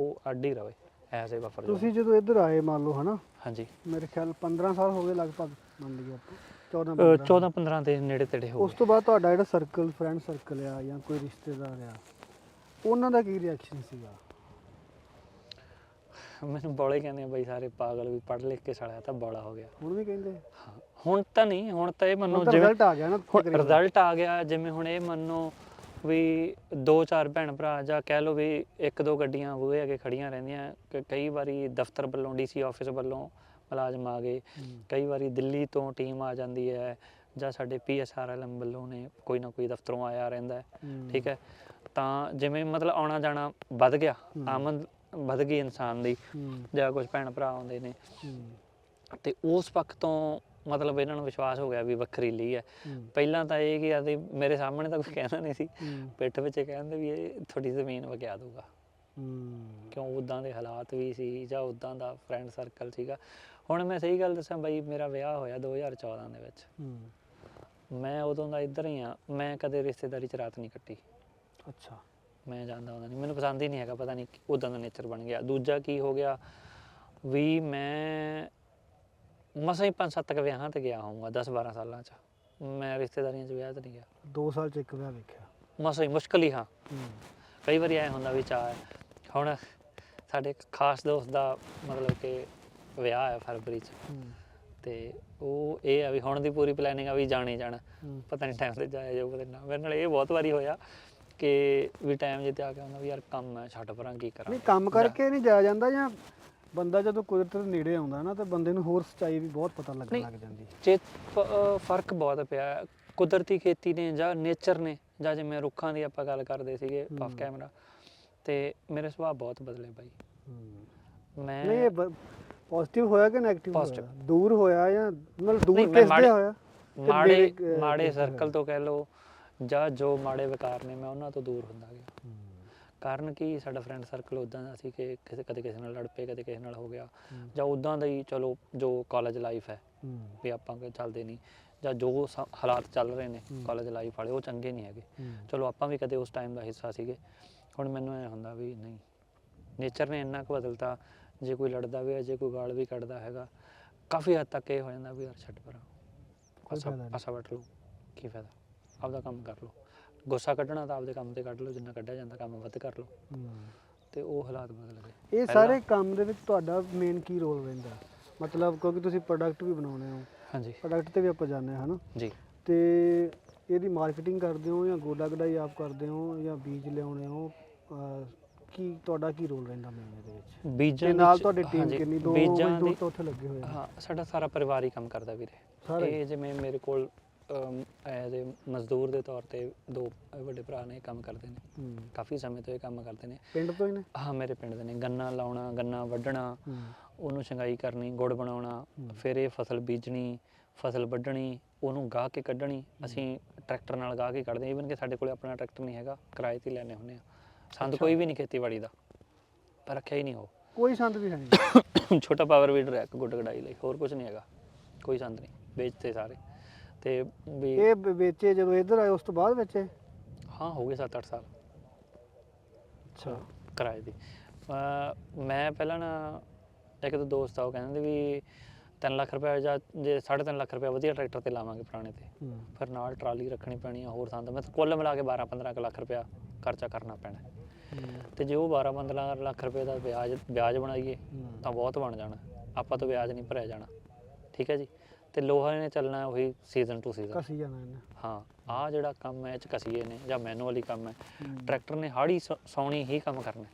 A: ਉਹ ਅੱਡ ਹੀ ਰਵੇ ਏ ਬਫਰ
B: ਤੁਸੀਂ ਜਦੋਂ ਇੱਧਰ ਆਏ ਮੰਨ ਲਓ ਹਨਾ?
A: ਹਾਂਜੀ।
B: ਮੇਰੇ ਖਿਆਲ 15 ਸਾਲ ਹੋ ਗਏ ਲਗਭਗ ਮੰਨ ਲਈਏ ਆਪਾਂ। 14
A: ਅ,
B: 15
A: 14 15 ਦੇ ਨੇੜੇ ਤੇੜੇ ਹੋ
B: ਉਸ ਤੋਂ ਬਾਅਦ ਤੁਹਾਡਾ ਜਿਹੜਾ ਸਰਕਲ ਫਰੈਂਡ ਸਰਕਲ ਆ ਜਾਂ ਕੋਈ ਰਿਸ਼ਤੇਦਾਰ ਆ ਉਹਨਾਂ ਦਾ ਕੀ ਰਿਐਕਸ਼ਨ ਸੀਗਾ?
A: ਮੈਨੂੰ ਬੋਲੇ ਕਹਿੰਦੇ ਆ ਬਈ ਸਾਰੇ ਪਾਗਲ ਵੀ ਪੜ੍ਹ ਲਿਖ ਕੇ ਸਾਲਿਆ ਤਾਂ ਬੋਲਾ ਹੋ ਗਿਆ
B: ਹੁਣ ਵੀ ਕਹਿੰਦੇ
A: ਹਾਂ, ਹੁਣ ਤਾਂ ਨਹੀਂ ਹੁਣ ਤਾਂ ਇਹ ਮੰਨੋ ਜਿਵੇਂ
B: ਰਿਜ਼ਲਟ ਆ ਗਿਆ ਨਾ।
A: ਰਿਜ਼ਲਟ ਆ ਗਿਆ ਜਿਵੇਂ ਹੁਣ ਇਹ ਮੰਨੋ ਵੀ ਦੋ ਚਾਰ ਭੈਣ ਭਰਾ ਜਾਂ ਕਹਿ ਲਓ ਵੀ ਇੱਕ ਦੋ ਗੱਡੀਆਂ ਬੂਹੇ ਅੱਗੇ ਖੜੀਆਂ ਰਹਿੰਦੀਆਂ ਕਈ ਵਾਰੀ ਦਫ਼ਤਰ ਵੱਲੋਂ ਡੀਸੀ ਆਫਿਸ ਵੱਲੋਂ ਮੁਲਾਜ਼ਮ ਆ ਗਏ। ਕਈ ਵਾਰੀ ਦਿੱਲੀ ਤੋਂ ਟੀਮ ਆ ਜਾਂਦੀ ਹੈ ਜਾਂ ਸਾਡੇ ਪੀਐਸਆਰਐਲਐਮ ਵੱਲੋਂ ਨੇ ਕੋਈ ਨਾ ਕੋਈ ਦਫ਼ਤਰੋਂ ਆਇਆ ਰਹਿੰਦਾ। ਠੀਕ ਹੈ ਤਾਂ ਜਿਵੇਂ ਮਤਲਬ ਆਉਣਾ ਜਾਣਾ ਵੱਧ ਗਿਆ। ਆਮਦ ਵੱਧ ਗਈ ਇਨਸਾਨ ਦੀ ਜਾਂ ਕੁਝ ਭੈਣ ਭਰਾ ਆਉਂਦੇ ਨੇ। ਤੇ ਉਸ ਪੱਖ ਤੋਂ ਮਤਲਬ ਇਹਨਾਂ ਨੂੰ ਵਿਸ਼ਵਾਸ ਹੋ ਗਿਆ ਵੀ ਵੱਖਰੀ ਲਈ ਹੈ। ਪਹਿਲਾਂ ਤਾਂ ਇਹ ਕਿ ਆਦੇ ਮੇਰੇ ਸਾਹਮਣੇ ਤਾਂ ਕੋਈ ਕਹਿੰਦਾ ਨਹੀਂ ਸੀ। ਪਿੱਠ ਵਿੱਚ ਕਹਿੰਦੇ ਵੀ ਇਹ ਤੁਹਾਡੀ ਜ਼ਮੀਨ ਵਗਿਆ ਦੂਗਾ ਕਿਉਂ ਉਦਾਂ ਦੇ ਹਾਲਾਤ ਵੀ ਸੀ ਜਾਂ ਉਦਾਂ ਦਾ ਫਰੈਂਡ ਸਰਕਲ ਸੀਗਾ। ਹੁਣ ਮੈਂ ਸਹੀ ਗੱਲ ਦੱਸਾਂ ਬਾਈ ਮੇਰਾ ਵਿਆਹ ਹੋਇਆ 2014 ਦੇ ਵਿੱਚ। ਮੈਂ ਉਦੋਂ ਦਾ ਇੱਧਰ ਹੀ ਆ ਮੈਂ ਕਦੇ ਰਿਸ਼ਤੇਦਾਰੀ ਚ ਰਾਤ ਨਹੀਂ ਕੱਟੀ।
B: ਅੱਛਾ।
A: ਮੈਂ ਜਾਂਦਾ ਹੁੰਦਾ ਨਹੀਂ ਮੈਨੂੰ ਪਸੰਦ ਹੀ ਨਹੀਂ ਹੈਗਾ ਪਤਾ ਨਹੀਂ ਉਦਾਂ ਦਾ ਨੇਚਰ ਬਣ ਗਿਆ। ਦੂਜਾ ਕੀ ਹੋ ਗਿਆ ਵੀ ਮੈਂ ਮਸਾਂ ਹੀ ਪੰਜ ਸੱਤ ਕੁ ਵਿਆਹਾਂ ਤੇ ਗਿਆ ਹੋਊਗਾ 10 12 ਸਾਲਾਂ ਚ। ਮੈਂ ਰਿਸ਼ਤੇਦਾਰੀਆਂ ਚ ਵਿਆਹ ਤੇ ਨਹੀਂ ਗਿਆ।
B: 2 ਸਾਲ ਚ ਇੱਕ ਵਿਆਹ ਵੇਖਿਆ।
A: ਮਸਾਂ ਹੀ ਮੁਸ਼ਕਲ ਹੀ ਹਾਂ। ਕਈ ਵਾਰੀ ਐ ਹੁੰਦਾ ਵੀ ਚਾਹ ਹੁਣ ਸਾਡੇ ਇੱਕ ਖਾਸ ਦੋਸਤ ਦਾ ਮਤਲਬ ਕਿ ਵਿਆਹ ਹੈ ਫਰਵਰੀ ਚ। ਤੇ ਉਹ ਇਹ ਆ ਵੀ ਹੁਣ ਦੀ ਪੂਰੀ ਪਲੈਨਿੰਗ ਆ ਵੀ ਜਾਣੇ ਜਾਣਾ। ਪਤਾ ਨਹੀਂ ਟਾਈਮ ਤੇ ਜਾਇਆ ਜਾਊ ਪਤਾ ਨਾ। ਮੇਰੇ ਨਾਲ ਇਹ ਬਹੁਤ ਵਾਰੀ ਹੋਇਆ। ਕਿ ਵੀ ਟਾਈਮ ਆ ਕੇ ਆਉਂਦਾ ਵੀ ਯਾਰ ਕੰਮ ਹੈ ਛੱਡ ਪਰਾਂ ਕੀ ਕਰਾਂ
B: ਨਹੀਂ ਕੰਮ ਕਰਕੇ ਨਹੀਂ ਜਾਇਆ ਜਾਂਦਾ ਜਾਂ ਬੰਦਾ ਜਦੋਂ ਕੁਦਰਤ ਦੇ ਨੇੜੇ ਆਉਂਦਾ ਨਾ ਤਾਂ ਬੰਦੇ ਨੂੰ ਹੋਰ ਸੱਚਾਈ ਵੀ ਬਹੁਤ ਪਤਾ ਲੱਗਣ। ਲੱਗ ਜਾਂਦੀ
A: ਚੇ ਫ਼ਰਕ ਬਹੁਤ ਪਿਆ। ਕੁਦਰਤੀ ਖੇਤੀ ਨੇ ਜਾਂ ਨੇਚਰ ਨੇ ਜਾਂ ਜਿਵੇਂ ਰੁੱਖਾਂ ਦੀ ਆਪਾਂ ਗੱਲ ਕਰਦੇ ਸੀਗੇ ਆਫ। ਕੈਮਰਾ ਤੇ ਮੇਰੇ ਸੁਭਾਅ ਬਹੁਤ ਬਦਲੇ ਬਾਈ ਮੈਂ
B: ਨਹੀਂ ਪੋਜ਼ਿਟਿਵ ਹੋਇਆ ਕਿ 네ਗੇਟਿਵ
A: Positive।
B: ਹੋਇਆ ਦੂਰ ਹੋਇਆ ਜਾਂ ਮਤਲਬ ਦੂਰ ਕਿਸ ਹੋਇਆ
A: ਮਾੜੇ ਮਾੜੇ? ਸਰਕਲ ਤੋਂ ਕਹਿ ਲਓ ਜਾਂ ਜੋ ਮਾੜੇ ਵਿਕਾਰ ਨੇ ਮੈਂ ਉਹਨਾਂ ਤੋਂ ਦੂਰ ਹੁੰਦਾ ਗਿਆ। ਕਾਰਨ ਕੀ? ਸਾਡਾ ਫਰੈਂਡ ਸਰਕਲ ਉਦਾਂ ਦਾ ਸੀ ਕਿ ਕਿਸੇ ਕਦੇ ਕਿਸੇ ਨਾਲ ਲੜ ਪਏ ਕਦੇ ਕਿਸੇ ਨਾਲ ਹੋ ਗਿਆ। ਜਾਂ ਉਦਾਂ ਦਾ ਹੀ ਚਲੋ ਜੋ ਕਾਲਜ ਲਾਈਫ ਹੈ ਵੀ ਆਪਾਂ ਕੋਈ ਚੱਲਦੇ ਨਹੀਂ ਜਾਂ ਜੋ ਹਾਲਾਤ ਚੱਲ ਰਹੇ ਨੇ। ਕਾਲਜ ਲਾਈਫ ਵਾਲੇ ਉਹ ਚੰਗੇ ਨਹੀਂ ਹੈਗੇ। ਚਲੋ ਆਪਾਂ ਵੀ ਕਦੇ ਉਸ ਟਾਈਮ ਦਾ ਹਿੱਸਾ ਸੀਗੇ। ਹੁਣ ਮੈਨੂੰ ਐ ਹੁੰਦਾ ਵੀ ਨਹੀਂ ਨੇਚਰ ਨੇ ਇੰਨਾ ਕੁ ਬਦਲਤਾ ਜੇ ਕੋਈ ਲੜਦਾ ਵੀ ਹੈ ਜੇ ਕੋਈ ਗਾਲ ਵੀ ਕੱਢਦਾ ਹੈਗਾ ਕਾਫੀ ਹੱਦ ਤੱਕ ਇਹ ਹੋ ਜਾਂਦਾ ਵੀ ਯਾਰ ਛੱਡ ਪਰਾਂ। ਵੱਟ ਲਓ ਕੀ ਫਾਇਦਾ? ਆਪਦਾ ਕੰਮ ਕਰ ਲਓ। ਗੁੱਸਾ ਕੱਢਣਾ ਤਾਂ ਆਪਦੇ ਕੰਮ ਤੇ ਕੱਢ ਲਓ ਜਿੰਨਾ ਕੱਢਿਆ ਜਾਂਦਾ ਕੰਮ ਵੱਧ ਕਰ ਲਓ। ਤੇ ਉਹ ਹਾਲਾਤ ਬਦਲ ਗਏ।
B: ਇਹ ਸਾਰੇ ਕੰਮ ਦੇ ਵਿੱਚ ਤੁਹਾਡਾ ਮੇਨ ਕੀ ਰੋਲ ਰਹਿੰਦਾ? ਮਤਲਬ ਕਿਉਂਕਿ ਤੁਸੀਂ ਪ੍ਰੋਡਕਟ ਵੀ ਬਣਾਉਂਦੇ ਹੋ।
A: ਹਾਂਜੀ।
B: ਪ੍ਰੋਡਕਟ ਤੇ ਵੀ ਆਪਾਂ ਜਾਂਦੇ ਹਾਂ ਹਨਾ?
A: ਜੀ।
B: ਤੇ ਇਹਦੀ ਮਾਰਕੀਟਿੰਗ ਕਰਦੇ ਹੋ ਜਾਂ ਗੋਡਾ ਗਡਾਈ ਆਪ ਕਰਦੇ ਹੋ ਜਾਂ ਬੀਜ ਲਿਆਉਣੇ ਹੋ? ਕੀ ਤੁਹਾਡਾ ਕੀ ਰੋਲ ਰਹਿੰਦਾ ਮੇਨ ਇਹਦੇ ਵਿੱਚ?
A: ਬੀਜਾਂ
B: ਨਾਲ ਤੁਹਾਡੀ ਟੀਮ ਕਿੰਨੀ ਦੋ ਮਜ਼ਦੂਰ
A: ਦੀ
B: ਤਾਂ ਉੱਥੇ ਲੱਗੇ ਹੋਏ ਆ
A: ਹਾਂ ਸਾਡਾ ਸਾਰਾ ਪਰਿਵਾਰ ਹੀ ਕੰਮ ਕਰਦਾ ਵੀਰੇ? ਇਹ ਜਿਵੇਂ ਮੇਰੇ ਕੋਲ ਐਜ਼ ਅ ਮਜ਼ਦੂਰ ਦੇ ਤੌਰ ਤੇ ਦੋ ਵੱਡੇ ਭਰਾ ਨੇ ਕੰਮ ਕਰਦੇ ਨੇ। ਕਾਫੀ ਸਮੇਂ ਤੋਂ ਇਹ ਕੰਮ ਕਰਦੇ ਨੇ।
B: ਪਿੰਡ ਤੋਂ ਹੀ ਨੇ?
A: ਹਾਂ ਮੇਰੇ ਪਿੰਡ ਦੇ ਨੇ। ਗੰਨਾ ਲਾਉਣਾ ਗੰਨਾ ਵੱਢਣਾ। ਉਹਨੂੰ ਛੰਗਾਈ ਕਰਨੀ ਗੁੜ ਬਣਾਉਣਾ। ਫਿਰ ਇਹ ਫਸਲ ਬੀਜਣੀ ਫਸਲ ਵੱਢਣੀ ਉਹਨੂੰ ਗਾਹ ਕੇ ਕੱਢਣੀ। ਅਸੀਂ ਟਰੈਕਟਰ ਨਾਲ ਗਾਹ ਕੇ ਕੱਢਦੇ ਈਵਨ ਕਿ ਸਾਡੇ ਕੋਲੇ ਆਪਣਾ ਟਰੈਕਟਰ ਨਹੀਂ ਹੈਗਾ ਕਿਰਾਏ ਤੇ ਲੈਣੇ ਹੁੰਦੇ ਆ ਸੰਦ। ਕੋਈ ਵੀ ਨਹੀਂ ਖੇਤੀਬਾੜੀ ਦਾ। ਪਰ ਰੱਖਿਆ ਹੀ ਨਹੀਂ ਉਹ।
B: ਕੋਈ ਸੰਦ ਵੀ ਨਹੀਂ।
A: ਛੋਟਾ ਪਾਵਰ ਵੀਡਰ ਹੈ ਇੱਕ ਗੁੱਡ ਕਢਾਈ ਲਈ। ਹੋਰ ਕੁਝ ਨਹੀਂ ਹੈਗਾ। ਕੋਈ ਸੰਦ ਨਹੀਂ। ਵੇਚਤੇ ਸਾਰੇ। ਤੇ ਵੀ
B: ਇਹ ਵੇ- ਵੇਚੇ ਜਦੋਂ ਇੱਧਰ ਆਏ ਉਸ ਤੋਂ ਬਾਅਦ ਵੇਚੇ?
A: ਹਾਂ ਹੋ ਗਏ 7-8 ਸਾਲ।
B: ਅੱਛਾ।
A: ਕਿਰਾਏ ਦੀ। ਅਹ ਮੈਂ ਪਹਿਲਾਂ ਨਾ ਇੱਕ ਦੋ ਦੋਸਤ ਆ ਉਹ ਕਹਿੰਦੇ ਵੀ 3 ਲੱਖ ਰੁਪਏ ਜਾਂ ਜੇ 3.5 ਲੱਖ ਰੁਪਏ ਵਧੀਆ ਟਰੈਕਟਰ ਤੇ ਲਾਵਾਂਗੇ ਪੁਰਾਣੇ ਤੇ। ਫਿਰ ਨਾਲ ਟਰਾਲੀ ਰੱਖਣੀ ਪੈਣੀ ਆ ਹੋਰ ਸੰਦ ਮੈਂ ਕੁੱਲ ਮਿਲਾ ਕੇ 12-15 ਲੱਖ ਰੁਪਇਆ ਖਰਚਾ ਕਰਨਾ ਪੈਣਾ।
B: ਹੂੰ।
A: ਤੇ ਜੇ ਉਹ 12-15 ਲੱਖ ਰੁਪਏ ਦਾ ਵਿਆਜ ਵਿਆਜ ਬਣਾਈਏ। ਤਾਂ ਬਹੁਤ ਬਣ ਜਾਣਾ। ਆਪਾਂ ਤੋਂ ਵਿਆਜ ਨਹੀਂ ਭਰਿਆ ਜਾਣਾ। ਠੀਕ ਹੈ ਜੀ? ਤੇ ਲੋਹਾ ਨੇ ਚੱਲਣਾ ਉਹੀ ਸੀਜ਼ਨ ਟੂ ਸੀਜ਼ਨ
B: ਕਸੀ ਜਾਣਾ ਇਹਨੇ
A: ਹਾਂ ਆਹ ਜਿਹੜਾ ਕੰਮ ਹੈ ਇਹ ਚ ਕਸੀਏ ਨੇ ਜਾਂ ਮੈਨੂਅਲੀ ਕੰਮ ਹੈ। ਟਰੈਕਟਰ ਨੇ ਹਾੜੀ ਸੌਣੀ ਹੀ ਕੰਮ ਕਰਨਾ।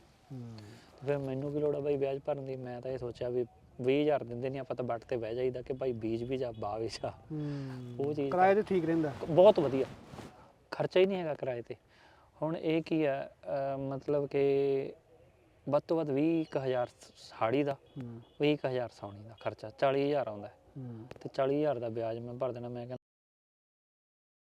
A: ਫਿਰ ਮੈਨੂੰ ਕੀ ਲੋੜ ਆ ਬਾਈ ਵਿਆਜ ਭਰਨ ਦੀ ਮੈਂ ਤਾਂ ਇਹ ਸੋਚਿਆ ਵੀ 20000 ਦਿੰਦੇ ਨਹੀਂ ਆਪਾਂ ਤਾਂ ਬੱਟ ਤੇ ਬਹਿ ਜਾਈਦਾ ਕਿ ਭਾਈ ਬੀਜ ਵੀ ਜਾ ਬਾ ਵੀ ਜਾ। ਉਹ ਚੀਜ਼
B: ਕਿਰਾਏ ਤੇ ਠੀਕ ਰਹਿੰਦਾ
A: ਬਹੁਤ ਵਧੀਆ ਖਰਚਾ ਹੀ ਨਹੀਂ ਹੈਗਾ ਕਿਰਾਏ ਤੇ ਹੁਣ ਇਹ ਕੀ ਹੈ ਮਤਲਬ ਕਿ ਵੱਧ ਤੋਂ ਵੱਧ 20000 ਸਾੜੀ ਦਾ
B: ਹੂੰ।
A: 20000 ਸੌਣੀ ਦਾ ਖਰਚਾ 40000 ਆਉਂਦਾ। ਤੇ 40000 ਦਾ ਵਿਆਜ ਮੈਂ ਭਰ ਦੇਣਾ ਮੈਂ ਕਹਿੰਦਾ